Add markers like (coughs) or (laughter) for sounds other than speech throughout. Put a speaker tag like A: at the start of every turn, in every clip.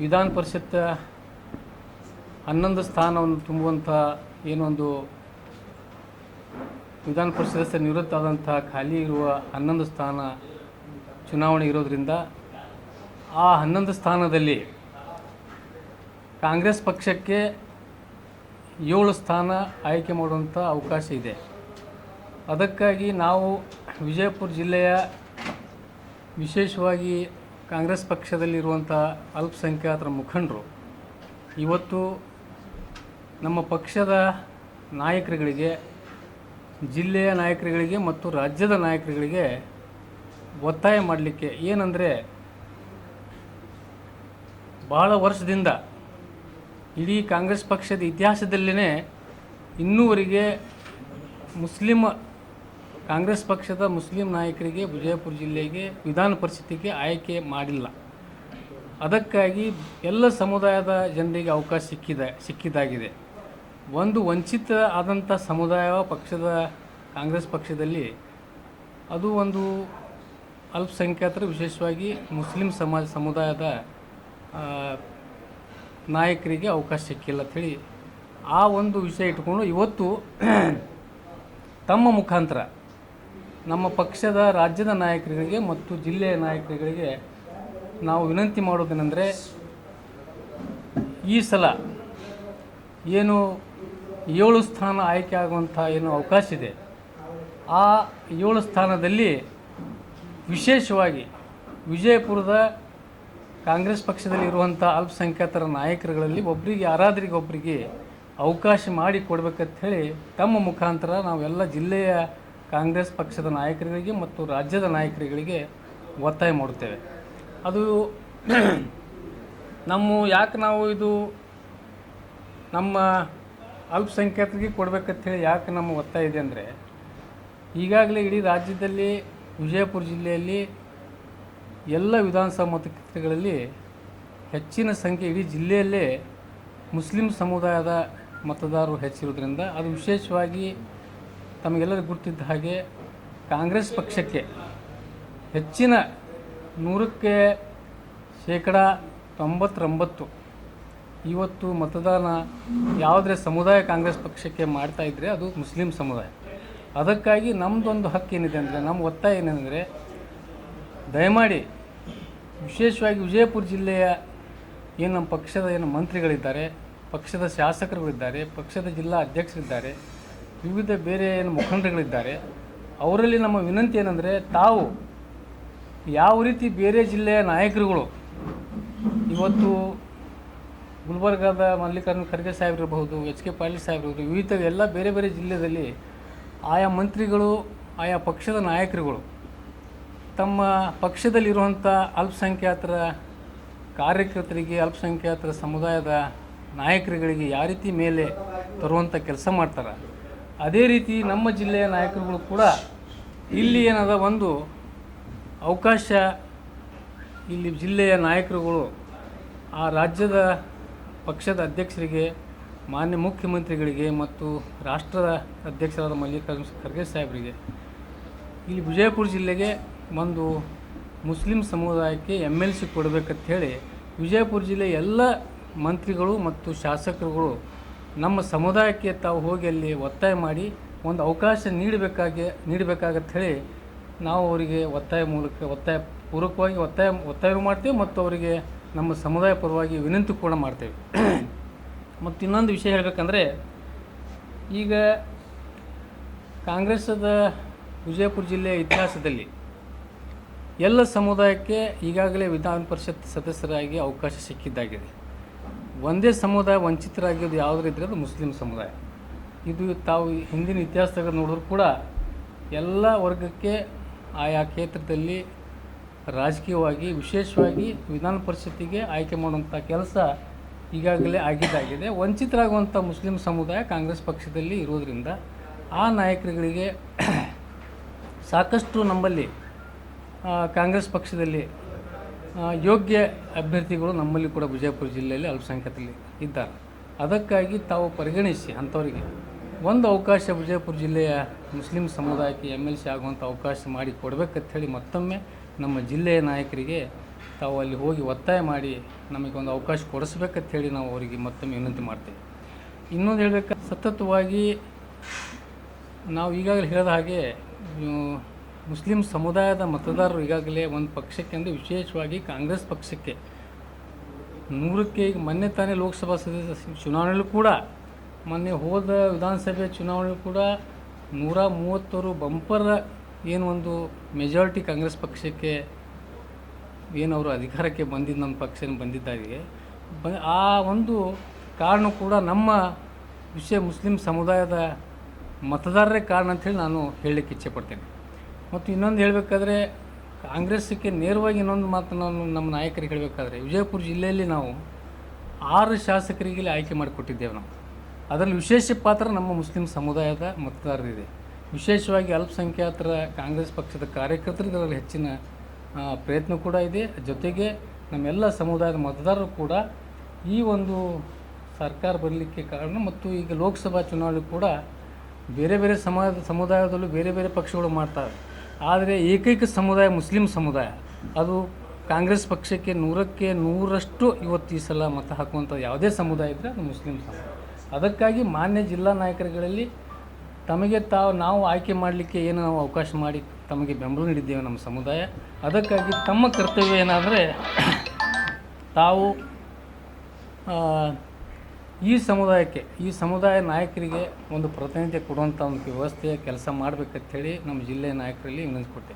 A: ವಿಧಾನ ಪರಿಷತ್ ಹನ್ನೊಂದು ಸ್ಥಾನವನ್ನು ತುಂಬುವಂಥ ಏನೊಂದು ವಿಧಾನ ಪರಿಷತ್ ನಿವೃತ್ತ ಆದಂಥ ಖಾಲಿ ಇರುವ ಹನ್ನೊಂದು ಸ್ಥಾನ ಚುನಾವಣೆ ಇರೋದರಿಂದ ಆ ಹನ್ನೊಂದು ಸ್ಥಾನದಲ್ಲಿ ಕಾಂಗ್ರೆಸ್ ಪಕ್ಷಕ್ಕೆ ಏಳು ಸ್ಥಾನ ಆಯ್ಕೆ ಮಾಡುವಂಥ ಅವಕಾಶ ಇದೆ. ಅದಕ್ಕಾಗಿ ನಾವು ವಿಜಯಪುರ ಜಿಲ್ಲೆಯ ವಿಶೇಷವಾಗಿ ಕಾಂಗ್ರೆಸ್ ಪಕ್ಷದಲ್ಲಿರುವಂಥ ಅಲ್ಪಸಂಖ್ಯಾತರ ಮುಖಂಡರು, ಇವತ್ತು ನಮ್ಮ ಪಕ್ಷದ ನಾಯಕರುಗಳಿಗೆ, ಜಿಲ್ಲೆಯ ನಾಯಕರುಗಳಿಗೆ ಮತ್ತು ರಾಜ್ಯದ ನಾಯಕರುಗಳಿಗೆ ಒತ್ತಾಯ ಮಾಡಲಿಕ್ಕೆ ಏನಂದರೆ, ಬಹಳ ವರ್ಷದಿಂದ ಇಡೀ ಕಾಂಗ್ರೆಸ್ ಪಕ್ಷದ ಇತಿಹಾಸದಲ್ಲಿನೇ ಇನ್ನೂವರೆಗೆ ಮುಸ್ಲಿಂ ಕಾಂಗ್ರೆಸ್ ಪಕ್ಷದ ಮುಸ್ಲಿಂ ನಾಯಕರಿಗೆ ವಿಜಯಪುರ ಜಿಲ್ಲೆಗೆ ವಿಧಾನ ಪರಿಷತ್ತಿಗೆ ಆಯ್ಕೆ ಮಾಡಿಲ್ಲ. ಅದಕ್ಕಾಗಿ ಎಲ್ಲ ಸಮುದಾಯದ ಜನರಿಗೆ ಅವಕಾಶ ಸಿಕ್ಕಿದ ಸಿಕ್ಕಿದ್ದಾಗಿದೆ ಒಂದು ವಂಚಿತ ಆದಂಥ ಸಮುದಾಯ ಪಕ್ಷದ, ಕಾಂಗ್ರೆಸ್ ಪಕ್ಷದಲ್ಲಿ ಅದು ಒಂದು ಅಲ್ಪಸಂಖ್ಯಾತರು, ವಿಶೇಷವಾಗಿ ಮುಸ್ಲಿಂ ಸಮಾಜ, ಸಮುದಾಯದ ನಾಯಕರಿಗೆ ಅವಕಾಶ ಸಿಕ್ಕಿಲ್ಲ ಅಂಥೇಳಿ ಆ ಒಂದು ವಿಷಯ ಇಟ್ಕೊಂಡು ಇವತ್ತು ತಮ್ಮ ಮುಖಾಂತರ ನಮ್ಮ ಪಕ್ಷದ ರಾಜ್ಯದ ನಾಯಕರಿಗೆ ಮತ್ತು ಜಿಲ್ಲೆಯ ನಾಯಕರುಗಳಿಗೆ ನಾವು ವಿನಂತಿ ಮಾಡೋದೇನೆಂದರೆ ಈ ಸಲ ಏನು ಏಳು ಸ್ಥಾನ ಆಯ್ಕೆ ಆಗುವಂಥ ಏನು ಅವಕಾಶ ಇದೆ, ಆ ಏಳು ಸ್ಥಾನದಲ್ಲಿ ವಿಶೇಷವಾಗಿ ವಿಜಯಪುರದ ಕಾಂಗ್ರೆಸ್ ಪಕ್ಷದಲ್ಲಿ ಇರುವಂಥ ಅಲ್ಪಸಂಖ್ಯಾತರ ನಾಯಕರುಗಳಲ್ಲಿ ಒಬ್ಬರಿಗೆ ಆರಾಧರಿಗೆ ಒಬ್ಬರಿಗೆ ಅವಕಾಶ ಮಾಡಿ ಕೊಡ್ಬೇಕಂತ ಹೇಳಿ ತಮ್ಮ ಮುಖಾಂತರ ನಾವೆಲ್ಲ ಜಿಲ್ಲೆಯ ಕಾಂಗ್ರೆಸ್ ಪಕ್ಷದ ನಾಯಕರುಗಳಿಗೆ ಮತ್ತು ರಾಜ್ಯದ ನಾಯಕರುಗಳಿಗೆ ಒತ್ತಾಯ ಮಾಡುತ್ತೇವೆ. ಅದು (clears throat) ನಮ್ಮ ಯಾಕೆ ನಾವು ಇದು ನಮ್ಮ ಅಲ್ಪಸಂಖ್ಯಾತರಿಗೆ ಕೊಡಬೇಕಂತೇಳಿ ಯಾಕೆ ನಮ್ಮ ಒತ್ತಾಯ ಇದೆ ಅಂದರೆ, ಈಗಾಗಲೇ ಇಡೀ ರಾಜ್ಯದಲ್ಲಿ ವಿಜಯಪುರ ಜಿಲ್ಲೆಯಲ್ಲಿ ಎಲ್ಲ ವಿಧಾನಸಭಾ ಮತಕ್ಷೇತ್ರಗಳಲ್ಲಿ ಹೆಚ್ಚಿನ ಸಂಖ್ಯೆ ಇಡೀ ಜಿಲ್ಲೆಯಲ್ಲೇ ಮುಸ್ಲಿಂ ಸಮುದಾಯದ ಮತದಾರರು ಹೆಚ್ಚಿರೋದ್ರಿಂದ ಅದು ವಿಶೇಷವಾಗಿ ತಮಗೆಲ್ಲರಿಗೂ ಗೊತ್ತಿದ್ದ ಹಾಗೆ ಕಾಂಗ್ರೆಸ್ ಪಕ್ಷಕ್ಕೆ ಹೆಚ್ಚಿನ ನೂರಕ್ಕೆ ಶೇಕಡ ತೊಂಬತ್ತರೊಂಬತ್ತು ಇವತ್ತು ಮತದಾನ ಯಾವುದೇ ಸಮುದಾಯ ಕಾಂಗ್ರೆಸ್ ಪಕ್ಷಕ್ಕೆ ಮಾಡ್ತಾ ಇದ್ದರೆ ಅದು ಮುಸ್ಲಿಂ ಸಮುದಾಯ. ಅದಕ್ಕಾಗಿ ನಮ್ಮದೊಂದು ಹಕ್ಕು ಏನಿದೆ ಅಂದರೆ, ನಮ್ಮ ಒತ್ತಾಯ ಏನೆಂದರೆ ದಯಮಾಡಿ ವಿಶೇಷವಾಗಿ ವಿಜಯಪುರ ಜಿಲ್ಲೆಯ ಏನು ನಮ್ಮ ಪಕ್ಷದ ಏನು ಮಂತ್ರಿಗಳಿದ್ದಾರೆ, ಪಕ್ಷದ ಶಾಸಕರುಗಳಿದ್ದಾರೆ, ಪಕ್ಷದ ಜಿಲ್ಲಾ ಅಧ್ಯಕ್ಷರಿದ್ದಾರೆ ವಿವಿಧ ಬೇರೆ ಏನು ಮುಖಂಡರುಗಳಿದ್ದಾರೆ, ಅವರಲ್ಲಿ ನಮ್ಮ ವಿನಂತಿ ಏನಂದರೆ ತಾವು ಯಾವ ರೀತಿ ಬೇರೆ ಜಿಲ್ಲೆಯ ನಾಯಕರುಗಳು ಇವತ್ತು ಗುಲ್ಬರ್ಗಾದ ಮಲ್ಲಿಕಾರ್ಜುನ ಖರ್ಗೆ ಸಾಹೇಬ್ರಿರಬಹುದು ಎಚ್ ಕೆ ಪಾಟೀಲ್ ಇರಬಹುದು, ವಿವಿಧ ಎಲ್ಲ ಬೇರೆ ಬೇರೆ ಜಿಲ್ಲೆಯಲ್ಲಿ ಆಯಾ ಮಂತ್ರಿಗಳು, ಆಯಾ ಪಕ್ಷದ ನಾಯಕರುಗಳು ತಮ್ಮ ಪಕ್ಷದಲ್ಲಿರುವಂಥ ಅಲ್ಪಸಂಖ್ಯಾತರ ಕಾರ್ಯಕರ್ತರಿಗೆ, ಅಲ್ಪಸಂಖ್ಯಾತರ ಸಮುದಾಯದ ನಾಯಕರುಗಳಿಗೆ ಯಾವ ರೀತಿ ಮೇಲೆ ತರುವಂಥ ಕೆಲಸ ಮಾಡ್ತಾರೆ? ಅದೇ ರೀತಿ ನಮ್ಮ ಜಿಲ್ಲೆಯ ನಾಯಕರುಗಳು ಕೂಡ ಇಲ್ಲಿ ಏನದ ಒಂದು ಅವಕಾಶ ಇಲ್ಲಿ ಜಿಲ್ಲೆಯ ನಾಯಕರುಗಳು ಆ ರಾಜ್ಯದ ಪಕ್ಷದ ಅಧ್ಯಕ್ಷರಿಗೆ, ಮಾನ್ಯ ಮುಖ್ಯಮಂತ್ರಿಗಳಿಗೆ ಮತ್ತು ರಾಷ್ಟ್ರದ ಅಧ್ಯಕ್ಷರಾದ ಮಲ್ಲಿಕಾರ್ಜುನ ಖರ್ಗೆ ಸಾಹೇಬರಿಗೆ. ಇಲ್ಲಿ ವಿಜಯಪುರ ಜಿಲ್ಲೆಗೆ ಒಂದು ಮುಸ್ಲಿಂ ಸಮುದಾಯಕ್ಕೆ ಎಂ ಎಲ್ ಸಿ ಕೊಡಬೇಕಂತ ಹೇಳಿ ವಿಜಯಪುರ ಜಿಲ್ಲೆಯ ಎಲ್ಲ ಮಂತ್ರಿಗಳು ಮತ್ತು ಶಾಸಕರುಗಳು ನಮ್ಮ ಸಮುದಾಯಕ್ಕೆ ತಾವು ಹೋಗಿ ಅಲ್ಲಿ ಒತ್ತಾಯ ಮಾಡಿ ಒಂದು ಅವಕಾಶ ನೀಡಬೇಕಾಗಿ ನೀಡಬೇಕಾಗತ್ತ ಹೇಳಿ ನಾವು ಅವರಿಗೆ ಒತ್ತಾಯ ಮೂಲಕ ಒತ್ತಾಯ ಪೂರ್ವಕವಾಗಿ ಒತ್ತಾಯ ಒತ್ತಾಯ ಮಾಡ್ತೇವೆ ಮತ್ತು ಅವರಿಗೆ ನಮ್ಮ ಸಮುದಾಯ ಪರವಾಗಿ ವಿನಂತಿ ಕೂಡ ಮಾಡ್ತೇವೆ. ಮತ್ತು ಇನ್ನೊಂದು ವಿಷಯ ಹೇಳಬೇಕಂದ್ರೆ ಈಗ ಕಾಂಗ್ರೆಸ್ಸದ ವಿಜಯಪುರ ಜಿಲ್ಲೆಯ ಇತಿಹಾಸದಲ್ಲಿ ಎಲ್ಲ ಸಮುದಾಯಕ್ಕೆ ಈಗಾಗಲೇ ವಿಧಾನ ಪರಿಷತ್ ಸದಸ್ಯರಾಗಿ ಅವಕಾಶ ಸಿಕ್ಕಿದ್ದಾಗಿದೆ. ಒಂದೇ ಸಮುದಾಯ ವಂಚಿತರಾಗಿದ್ದು ಯಾವುದರಿದ್ರೆ ಅದು ಮುಸ್ಲಿಂ ಸಮುದಾಯ. ಇದು ತಾವು ಹಿಂದಿನ ಇತಿಹಾಸದಾಗ ನೋಡಿದ್ರು ಕೂಡ ಎಲ್ಲ ವರ್ಗಕ್ಕೆ ಆಯಾ ಕ್ಷೇತ್ರದಲ್ಲಿ ರಾಜಕೀಯವಾಗಿ, ವಿಶೇಷವಾಗಿ ವಿಧಾನ ಪರಿಷತ್ತಿಗೆ ಆಯ್ಕೆ ಮಾಡುವಂಥ ಕೆಲಸ ಈಗಾಗಲೇ ಆಗಿದ್ದಾಗಿದೆ. ವಂಚಿತರಾಗುವಂಥ ಮುಸ್ಲಿಂ ಸಮುದಾಯ ಕಾಂಗ್ರೆಸ್ ಪಕ್ಷದಲ್ಲಿ ಇರೋದರಿಂದ ಆ ನಾಯಕರುಗಳಿಗೆ ಸಾಕಷ್ಟು ನಮ್ಮಲ್ಲಿ ಕಾಂಗ್ರೆಸ್ ಪಕ್ಷದಲ್ಲಿ ಯೋಗ್ಯ ಅಭ್ಯರ್ಥಿಗಳು ನಮ್ಮಲ್ಲಿ ಕೂಡ ವಿಜಯಪುರ ಜಿಲ್ಲೆಯಲ್ಲಿ ಅಲ್ಪಸಂಖ್ಯಾತರಲ್ಲಿ ಇದ್ದಾರೆ. ಅದಕ್ಕಾಗಿ ತಾವು ಪರಿಗಣಿಸಿ ಅಂಥವರಿಗೆ. ಒಂದು ಅವಕಾಶ ವಿಜಯಪುರ ಜಿಲ್ಲೆಯ ಮುಸ್ಲಿಂ ಸಮುದಾಯಕ್ಕೆ ಎಂ ಎಲ್ ಸಿ ಆಗುವಂಥ ಅವಕಾಶ ಮಾಡಿ ಕೊಡಬೇಕಂತ ಹೇಳಿ ಮತ್ತೊಮ್ಮೆ ನಮ್ಮ ಜಿಲ್ಲೆಯ ನಾಯಕರಿಗೆ ತಾವು ಅಲ್ಲಿ ಹೋಗಿ ಒತ್ತಾಯ ಮಾಡಿ ನಮಗೆ ಒಂದು ಅವಕಾಶ ಕೊಡಿಸ್ಬೇಕಂತ ಹೇಳಿ ನಾವು ಅವರಿಗೆ ಮತ್ತೊಮ್ಮೆ ವಿನಂತಿ ಮಾಡ್ತೇವೆ. ಇನ್ನೊಂದು ಹೇಳಬೇಕಾದ ಸತತವಾಗಿ ನಾವು ಈಗಾಗಲೇ ಹೇಳಿದ ಹಾಗೆ ಮುಸ್ಲಿಂ ಸಮುದಾಯದ ಮತದಾರರು ಈಗಾಗಲೇ ಒಂದು ಪಕ್ಷಕ್ಕೆ ಅಂದರೆ ವಿಶೇಷವಾಗಿ ಕಾಂಗ್ರೆಸ್ ಪಕ್ಷಕ್ಕೆ. ನೂರಕ್ಕೆ ಈಗ ಮೊನ್ನೆ ತಾನೇ ಲೋಕಸಭಾ ಸದಸ್ಯ ಚುನಾವಣೆಯಲ್ಲೂ ಕೂಡ, ಮೊನ್ನೆ ಹೋದ ವಿಧಾನಸಭೆ ಚುನಾವಣೆಯಲ್ಲೂ ಕೂಡ ನೂರ ಮೂವತ್ತರು ಬಂಪರ್ ಏನು ಒಂದು ಮೆಜಾರಿಟಿ ಕಾಂಗ್ರೆಸ್ ಪಕ್ಷಕ್ಕೆ ಏನು ಅವರು ಅಧಿಕಾರಕ್ಕೆ ಬಂದಿದ್ದು ನಮ್ಮ ಪಕ್ಷ ಬಂದಿದ್ದಾಗೆ ಬ ಆ ಒಂದು ಕಾರಣ ಕೂಡ ನಮ್ಮ ವಿಷಯ ಮುಸ್ಲಿಂ ಸಮುದಾಯದ ಮತದಾರರೇ ಕಾರಣ ಅಂಥೇಳಿ ನಾನು ಹೇಳಲಿಕ್ಕೆ ಇಚ್ಛೆಪಡ್ತೇನೆ ಮತ್ತು ಇನ್ನೊಂದು ಹೇಳಬೇಕಾದ್ರೆ, ಕಾಂಗ್ರೆಸ್ಸಿಗೆ ನೇರವಾಗಿ ಇನ್ನೊಂದು ಮಾತು ನಾನು ನಮ್ಮ ನಾಯಕರಿಗೆ ಹೇಳಬೇಕಾದ್ರೆ, ವಿಜಯಪುರ ಜಿಲ್ಲೆಯಲ್ಲಿ ನಾವು ಆರು ಶಾಸಕರಿಗೆ ಆಯ್ಕೆ ಮಾಡಿಕೊಟ್ಟಿದ್ದೇವೆ ನಾವು. ಅದರಲ್ಲಿ ವಿಶೇಷ ಪಾತ್ರ ನಮ್ಮ ಮುಸ್ಲಿಂ ಸಮುದಾಯದ ಮತದಾರರಿದೆ ವಿಶೇಷವಾಗಿ ಅಲ್ಪಸಂಖ್ಯಾತರ ಕಾಂಗ್ರೆಸ್ ಪಕ್ಷದ ಕಾರ್ಯಕರ್ತರಿಗೆ ಅದರಲ್ಲಿ ಹೆಚ್ಚಿನ ಪ್ರಯತ್ನ ಕೂಡ ಇದೆ. ಜೊತೆಗೆ ನಮ್ಮೆಲ್ಲ ಸಮುದಾಯದ ಮತದಾರರು ಕೂಡ ಈ ಒಂದು ಸರ್ಕಾರ ಬರಲಿಕ್ಕೆ ಕಾರಣ ಮತ್ತು ಈಗ ಲೋಕಸಭಾ ಚುನಾವಣೆ ಕೂಡ ಬೇರೆ ಬೇರೆ ಸಮಾಜ ಸಮುದಾಯದಲ್ಲೂ ಬೇರೆ ಬೇರೆ ಪಕ್ಷಗಳು ಮಾಡ್ತಾರೆ ಆದರೆ ಏಕೈಕ ಸಮುದಾಯ ಮುಸ್ಲಿಂ ಸಮುದಾಯ. ಅದು ಕಾಂಗ್ರೆಸ್ ಪಕ್ಷಕ್ಕೆ ನೂರಕ್ಕೆ ನೂರಷ್ಟು ಇವತ್ತು ಈ ಸಲ ಮತ ಹಾಕುವಂಥ ಯಾವುದೇ ಸಮುದಾಯ ಇದ್ದರೆ ಅದು ಮುಸ್ಲಿಂ ಸಮುದಾಯ. ಅದಕ್ಕಾಗಿ ಮಾನ್ಯ ಜಿಲ್ಲಾ ನಾಯಕರುಗಳಲ್ಲಿ ತಮಗೆ ತಾವು ನಾವು ಆಯ್ಕೆ ಮಾಡಲಿಕ್ಕೆ ಏನು ನಾವು ಅವಕಾಶ ಮಾಡಿ ತಮಗೆ ಬೆಂಬಲ ನೀಡಿದ್ದೇವೆ ನಮ್ಮ ಸಮುದಾಯ. ಅದಕ್ಕಾಗಿ ತಮ್ಮ ಕರ್ತವ್ಯ ಏನಾದರೆ ತಾವು ಈ ಸಮುದಾಯಕ್ಕೆ, ಈ ಸಮುದಾಯ ನಾಯಕರಿಗೆ ಒಂದು ಪ್ರಾತಿನಿಧ್ಯ ಕೊಡುವಂಥ ಒಂದು ವ್ಯವಸ್ಥೆಯ ಕೆಲಸ ಮಾಡಬೇಕಂತೇಳಿ ನಮ್ಮ ಜಿಲ್ಲೆಯ ನಾಯಕರಲ್ಲಿ ವಿನಂತಿಕೊಟ್ಟೆ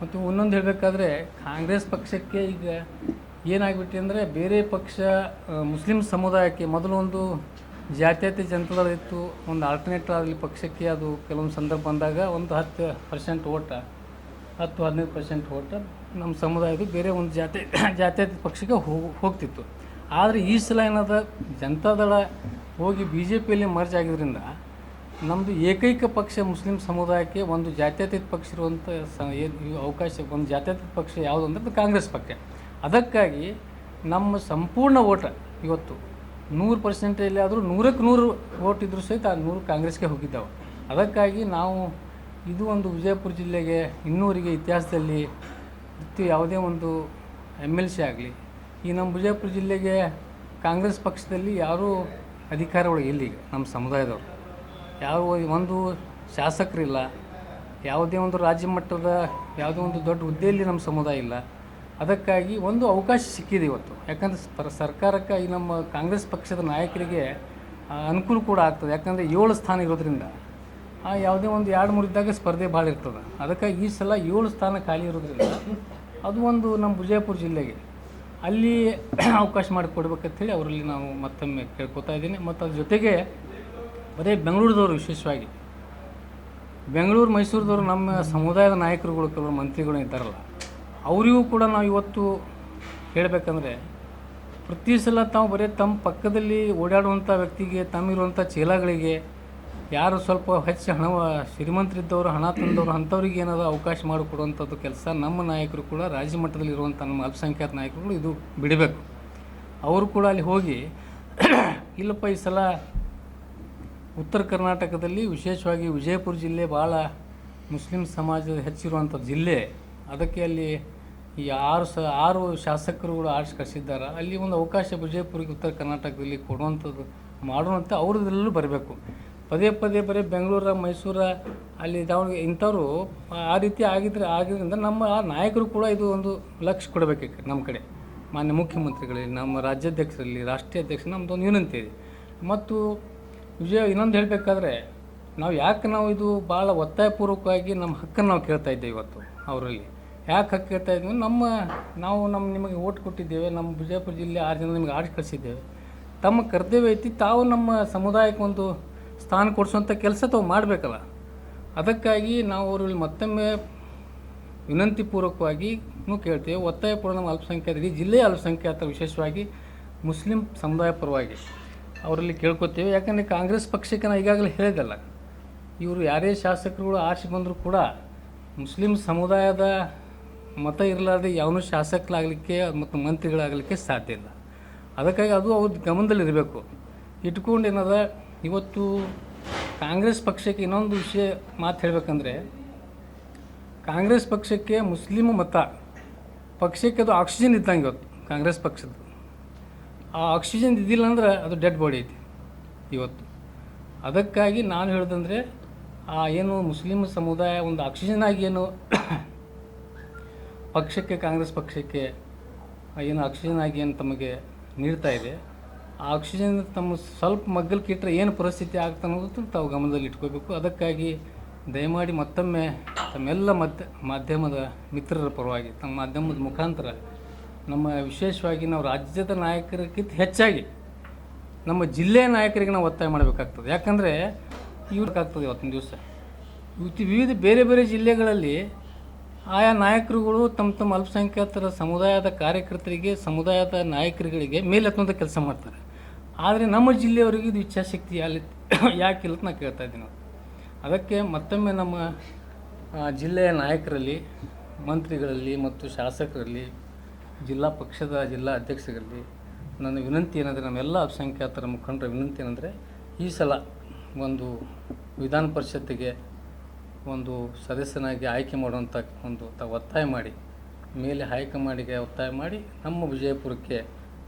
A: ಮತ್ತು ಇನ್ನೊಂದು ಹೇಳಬೇಕಾದ್ರೆ, ಕಾಂಗ್ರೆಸ್ ಪಕ್ಷಕ್ಕೆ ಈಗ ಏನಾಗ್ಬಿಟ್ಟು ಅಂದರೆ ಬೇರೆ ಪಕ್ಷ ಮುಸ್ಲಿಂ ಸಮುದಾಯಕ್ಕೆ ಮೊದಲು ಒಂದು ಜಾತ್ಯತೀತ ಜನತಾದಳ ಇತ್ತು ಒಂದು ಆಲ್ಟರ್ನೇಟ್ ಆಗಲಿ ಪಕ್ಷಕ್ಕೆ ಅದು ಕೆಲವೊಂದು ಸಂದರ್ಭ ಬಂದಾಗ ಒಂದು ಹತ್ತು ಪರ್ಸೆಂಟ್ ಓಟ ಹತ್ತು ಹದಿನೈದು ಪರ್ಸೆಂಟ್ ಓಟ ನಮ್ಮ ಸಮುದಾಯದ ಬೇರೆ ಒಂದು ಜಾತಿ, ಜಾತ್ಯತೀತ ಪಕ್ಷಕ್ಕೆ ಹೋಗ್ ಹೋಗ್ತಿತ್ತು. ಆದರೆ ಈ ಸಲ ಏನದ ಜನತಾದಳ ಹೋಗಿ ಬಿ ಜೆ ಪಿಯಲ್ಲಿ ಮರ್ಜ್ ಆಗಿದ್ದರಿಂದ ನಮ್ಮದು ಏಕೈಕ ಪಕ್ಷ ಮುಸ್ಲಿಂ ಸಮುದಾಯಕ್ಕೆ ಒಂದು ಜಾತ್ಯತೀತ ಪಕ್ಷ ಇರುವಂಥ ಸ ಏನು ಅವಕಾಶ, ಒಂದು ಜಾತ್ಯತೀತ ಪಕ್ಷ ಯಾವುದು ಅಂದರೆ ಕಾಂಗ್ರೆಸ್ ಪಕ್ಷ. ಅದಕ್ಕಾಗಿ ನಮ್ಮ ಸಂಪೂರ್ಣ ಓಟ ಇವತ್ತು ನೂರು ಪರ್ಸೆಂಟಲ್ಲಿ ಆದರೂ ನೂರಕ್ಕೆ ನೂರು ಓಟ್ ಇದ್ದರೂ ಸಹಿತ ಆ ನೂರು ಕಾಂಗ್ರೆಸ್ಗೆ ಹೋಗಿದ್ದಾವೆ. ಅದಕ್ಕಾಗಿ ನಾವು ಇದು ಒಂದು ವಿಜಯಪುರ ಜಿಲ್ಲೆಗೆ ಇನ್ನೂರಿಗೆ ಇತಿಹಾಸದಲ್ಲಿ ಯಾವುದೇ ಒಂದು ಎಂ ಎಲ್ ಸಿ ಆಗಲಿ ಈ ನಮ್ಮ ಬಿಜಾಪುರ ಜಿಲ್ಲೆಗೆ ಕಾಂಗ್ರೆಸ್ ಪಕ್ಷದಲ್ಲಿ ಯಾರೂ ಅಧಿಕಾರಗಳು ಇಲ್ಲಿ ನಮ್ಮ ಸಮುದಾಯದವರು. ಯಾರು ಒಂದು ಶಾಸಕರಿಲ್ಲ, ಯಾವುದೇ ಒಂದು ರಾಜ್ಯ ಮಟ್ಟದ ಯಾವುದೇ ಒಂದು ದೊಡ್ಡ ಹುದ್ದೆಯಲ್ಲಿ ನಮ್ಮ ಸಮುದಾಯ ಇಲ್ಲ. ಅದಕ್ಕಾಗಿ ಒಂದು ಅವಕಾಶ ಸಿಕ್ಕಿದೆ ಇವತ್ತು. ಯಾಕಂದರೆ ಸರ್ಕಾರಕ್ಕೆ ಈ ನಮ್ಮ ಕಾಂಗ್ರೆಸ್ ಪಕ್ಷದ ನಾಯಕರಿಗೆ ಅನುಕೂಲ ಕೂಡ ಆಗ್ತದೆ. ಯಾಕಂದರೆ ಏಳು ಸ್ಥಾನ ಇರೋದ್ರಿಂದ ಆ ಯಾವುದೇ ಒಂದು ಎರಡು ಮೂರು ಇದ್ದಾಗ ಸ್ಪರ್ಧೆ ಭಾಳ ಇರ್ತದೆ. ಅದಕ್ಕಾಗಿ ಈ ಸಲ ಏಳು ಸ್ಥಾನ ಖಾಲಿ ಇರೋದ್ರಿಂದ ಅದು ಒಂದು ನಮ್ಮ ವಿಜಯಪುರ ಜಿಲ್ಲೆಗೆ ಅಲ್ಲಿ (clears throat) ಅವಕಾಶ ಮಾಡಿಕೊಡ್ಬೇಕಂಥೇಳಿ ಅವರಲ್ಲಿ ನಾವು ಮತ್ತೊಮ್ಮೆ ಕೇಳ್ಕೊತಾ ಇದ್ದೀನಿ. ಮತ್ತು ಅದ್ರ ಜೊತೆಗೆ ಬರೀ ಬೆಂಗಳೂರದವರು ವಿಶೇಷವಾಗಿ, ಬೆಂಗಳೂರು, ಮೈಸೂರದವರು ನಮ್ಮ ಸಮುದಾಯದ ನಾಯಕರುಗಳು, ಕೆಲವರು ಮಂತ್ರಿಗಳು ಇದ್ದಾರಲ್ಲ ಅವರಿಗೂ ಕೂಡ ನಾವು ಇವತ್ತು ಹೇಳಬೇಕಂದ್ರೆ, ಪ್ರತಿ ಸಲ ತಾವು ಬರೀ ತಮ್ಮ ಪಕ್ಕದಲ್ಲಿ ಓಡಾಡುವಂಥ ವ್ಯಕ್ತಿಗೆ, ತಮ್ಮಿರುವಂಥ ಚೀಲಗಳಿಗೆ ಯಾರು ಸ್ವಲ್ಪ ಹೆಚ್ಚು ಹಣ, ಶ್ರೀಮಂತರಿದ್ದವರು, ಹಣ ತಂದವರು, ಅಂಥವ್ರಿಗೆ ಏನಾದ ಅವಕಾಶ ಮಾಡಿಕೊಡುವಂಥದ್ದು ಕೆಲಸ ನಮ್ಮ ನಾಯಕರು ಕೂಡ ರಾಜ್ಯ ಮಟ್ಟದಲ್ಲಿ ಇರುವಂಥ ನಮ್ಮ ಅಲ್ಪಸಂಖ್ಯಾತ ನಾಯಕರುಗಳು ಇದು ಬಿಡಬೇಕು. ಅವರು ಕೂಡ ಅಲ್ಲಿ ಹೋಗಿ (clears throat) ಇಲ್ಲಪ್ಪ, ಈ ಸಲ ಉತ್ತರ ಕರ್ನಾಟಕದಲ್ಲಿ ವಿಶೇಷವಾಗಿ ವಿಜಯಪುರ ಜಿಲ್ಲೆ ಭಾಳ ಮುಸ್ಲಿಂ ಸಮಾಜ ಹೆಚ್ಚಿರುವಂಥ ಜಿಲ್ಲೆ. ಅದಕ್ಕೆ ಅಲ್ಲಿ ಈ ಆರು ಸ, ಆರು ಶಾಸಕರುಗಳು ಆರ್ಸ್ ಕಳಿಸಿದ್ದಾರೆ ಅಲ್ಲಿ ಒಂದು ಅವಕಾಶ ವಿಜಯಪುರಿಗೆ ಉತ್ತರ ಕರ್ನಾಟಕದಲ್ಲಿ ಕೊಡುವಂಥದ್ದು ಮಾಡುವಂಥ ಅವ್ರದ್ರಲ್ಲೂ ಬರಬೇಕು. ಪದೇ ಪದೇ ಬರೀ ಬೆಂಗಳೂರ, ಮೈಸೂರ, ಅಲ್ಲಿ ದಾವಣಗೆರೆ ಇಂಥವ್ರು ಆ ರೀತಿ ಆಗಿದ್ರೆ ಆಗಿದ್ದರಿಂದ ನಮ್ಮ ಆ ನಾಯಕರು ಕೂಡ ಇದು ಒಂದು ಲಕ್ಷ್ಯ ಕೊಡಬೇಕು ನಮ್ಮ ಕಡೆ. ಮಾನ್ಯ ಮುಖ್ಯಮಂತ್ರಿಗಳಲ್ಲಿ ನಮ್ಮ ರಾಜ್ಯಾಧ್ಯಕ್ಷರಲ್ಲಿ, ರಾಷ್ಟ್ರೀಯ ಅಧ್ಯಕ್ಷ ನಮ್ಮದು ಒಂದು ವಿನಂತಿ ಇದೆ. ಮತ್ತು ವಿಜಯ, ಇನ್ನೊಂದು ಹೇಳಬೇಕಾದ್ರೆ, ನಾವು ಯಾಕೆ ನಾವು ಇದು ಭಾಳ ಒತ್ತಾಯಪೂರ್ವಕವಾಗಿ ನಮ್ಮ ಹಕ್ಕನ್ನು ನಾವು ಕೇಳ್ತಾ ಇದ್ದೇವೆ ಇವತ್ತು ಅವರಲ್ಲಿ. ಯಾಕೆ ಹಕ್ಕು ಕೇಳ್ತಾ ಇದ್ದೀವಿ ನಮ್ಮ, ನಾವು ನಮ್ಮ ನಿಮಗೆ ಓಟ್ ಕೊಟ್ಟಿದ್ದೇವೆ, ನಮ್ಮ ವಿಜಯಪುರ ಜಿಲ್ಲೆ ಆರು ಜನ ನಿಮಗೆ ಆಡ್ ಕಳಿಸಿದ್ದೇವೆ. ತಮ್ಮ ಕರ್ತವ್ಯ ಐತಿ, ತಾವು ನಮ್ಮ ಸಮುದಾಯಕ್ಕೆ ಒಂದು ಸ್ಥಾನ ಕೊಡಿಸುವಂಥ ಕೆಲಸ ತಾವು ಮಾಡಬೇಕಲ್ಲ. ಅದಕ್ಕಾಗಿ ನಾವು ಅವ್ರಲ್ಲಿ ಮತ್ತೊಮ್ಮೆ ವಿನಂತಿಪೂರ್ವಕವಾಗಿ ಕೇಳ್ತೇವೆ. ಒತ್ತಾಯಪೂರ್ಣ ನಮ್ಮ ಅಲ್ಪಸಂಖ್ಯಾತರಿಗೆ ಜಿಲ್ಲೆಯ ಅಲ್ಪಸಂಖ್ಯಾತ ವಿಶೇಷವಾಗಿ ಮುಸ್ಲಿಂ ಸಮುದಾಯ ಪರವಾಗಿ ಅವರಲ್ಲಿ ಕೇಳ್ಕೊತೇವೆ. ಯಾಕಂದರೆ ಕಾಂಗ್ರೆಸ್ ಪಕ್ಷಕ್ಕೆ ನಾನು ಈಗಾಗಲೇ ಹೇಳಿದಲ್ಲ ಇವರು ಯಾರೇ ಶಾಸಕರುಗಳು ಆಸೆ ಬಂದರೂ ಕೂಡ ಮುಸ್ಲಿಂ ಸಮುದಾಯದ ಮತ ಇರಲಾರ್ದೆ ಯಾವನೂ ಶಾಸಕರಾಗಲಿಕ್ಕೆ ಮತ್ತು ಮಂತ್ರಿಗಳಾಗಲಿಕ್ಕೆ ಸಾಧ್ಯ ಇಲ್ಲ. ಅದಕ್ಕಾಗಿ ಅದು ಅವ್ರ ಗಮನದಲ್ಲಿರಬೇಕು. ಇಟ್ಕೊಂಡು ಏನದ ಇವತ್ತು ಕಾಂಗ್ರೆಸ್ ಪಕ್ಷಕ್ಕೆ ಇನ್ನೊಂದು ವಿಷಯ ಮಾತು ಹೇಳಬೇಕಂದ್ರೆ, ಕಾಂಗ್ರೆಸ್ ಪಕ್ಷಕ್ಕೆ ಮುಸ್ಲಿಮ್ ಮತ, ಪಕ್ಷಕ್ಕೆ ಅದು ಆಕ್ಸಿಜನ್ ಇದ್ದಂಗೆ ಇವತ್ತು ಕಾಂಗ್ರೆಸ್ ಪಕ್ಷದ್ದು. ಆ ಆಕ್ಸಿಜನ್ ಇದ್ದಿಲ್ಲ ಅಂದ್ರೆ ಅದು ಡೆಡ್ ಬಾಡಿ ಐತಿ ಇವತ್ತು. ಅದಕ್ಕಾಗಿ ನಾನು ಹೇಳೋದಂದರೆ, ಆ ಏನು ಮುಸ್ಲಿಂ ಸಮುದಾಯ ಒಂದು ಆಕ್ಸಿಜನ್ ಆಗಿ ಏನು ಪಕ್ಷಕ್ಕೆ, ಕಾಂಗ್ರೆಸ್ ಪಕ್ಷಕ್ಕೆ ಏನು ಆಕ್ಸಿಜನ್ ಆಗಿ ಏನು ತಮಗೆ ನೀಡ್ತಾ ಇದೆ ಆಕ್ಸಿಜನ್ ತಮ್ಮ ಸ್ವಲ್ಪ ಮಗ್ಗಲ್ಕಿಟ್ಟರೆ ಏನು ಪರಿಸ್ಥಿತಿ ಆಗ್ತಾ ಅನ್ನೋದು ತಾವು ಗಮನದಲ್ಲಿ ಇಟ್ಕೋಬೇಕು. ಅದಕ್ಕಾಗಿ ದಯಮಾಡಿ ಮತ್ತೊಮ್ಮೆ ತಮ್ಮೆಲ್ಲ ಮಧ್ಯ, ಮಾಧ್ಯಮದ ಮಿತ್ರರ ಪರವಾಗಿ, ತಮ್ಮ ಮಾಧ್ಯಮದ ಮುಖಾಂತರ ನಮ್ಮ ವಿಶೇಷವಾಗಿ ನಾವು ರಾಜ್ಯದ ನಾಯಕರಿಗಿಂತ ಹೆಚ್ಚಾಗಿ ನಮ್ಮ ಜಿಲ್ಲೆಯ ನಾಯಕರಿಗೆ ನಾವು ಒತ್ತಾಯ ಮಾಡಬೇಕಾಗ್ತದೆ. ಯಾಕಂದರೆ ಇವ್ರಿಗಾಗ್ತದೆ ಇವತ್ತಿನ ದಿವಸ. ಇವತ್ತು ವಿವಿಧ ಬೇರೆ ಬೇರೆ ಜಿಲ್ಲೆಗಳಲ್ಲಿ ಆಯಾ ನಾಯಕರುಗಳು ತಮ್ಮ ತಮ್ಮ ಅಲ್ಪಸಂಖ್ಯಾತರ ಸಮುದಾಯದ ಕಾರ್ಯಕರ್ತರಿಗೆ, ಸಮುದಾಯದ ನಾಯಕರುಗಳಿಗೆ ಮೇಲೆತ್ತುವಂಥ ಕೆಲಸ ಮಾಡ್ತಾರೆ. ಆದರೆ ನಮ್ಮ ಜಿಲ್ಲೆಯವರಿಗೆ ಇದು ಇಚ್ಛಾಶಕ್ತಿ ಅಲ್ಲಿ (coughs) ಯಾಕಿಲ್ಲ ಅಂತ ನಾನು ಕೇಳ್ತಾ ಇದ್ದೀನಿ. ಅದಕ್ಕೆ ಮತ್ತೊಮ್ಮೆ ನಮ್ಮ ಜಿಲ್ಲೆಯ ನಾಯಕರಲ್ಲಿ, ಮಂತ್ರಿಗಳಲ್ಲಿ ಮತ್ತು ಶಾಸಕರಲ್ಲಿ, ಜಿಲ್ಲಾ ಪಕ್ಷದ ಜಿಲ್ಲಾ ಅಧ್ಯಕ್ಷರಲ್ಲಿ ನನ್ನ ವಿನಂತಿ ಏನಂದರೆ, ನಮ್ಮೆಲ್ಲ ಅಲ್ಪಸಂಖ್ಯಾತರ ಮುಖಂಡರ ವಿನಂತಿ ಏನಂದರೆ, ಈ ಸಲ ಒಂದು ವಿಧಾನ ಪರಿಷತ್ತಿಗೆ ಒಂದು ಸದಸ್ಯನಾಗಿ ಆಯ್ಕೆ ಮಾಡುವಂಥ ಒಂದು ಒತ್ತಾಯ ಮಾಡಿ, ಮೇಲೆ ಹೈಕಮಾಂಡಿಗೆ ಒತ್ತಾಯ ಮಾಡಿ ನಮ್ಮ ವಿಜಯಪುರಕ್ಕೆ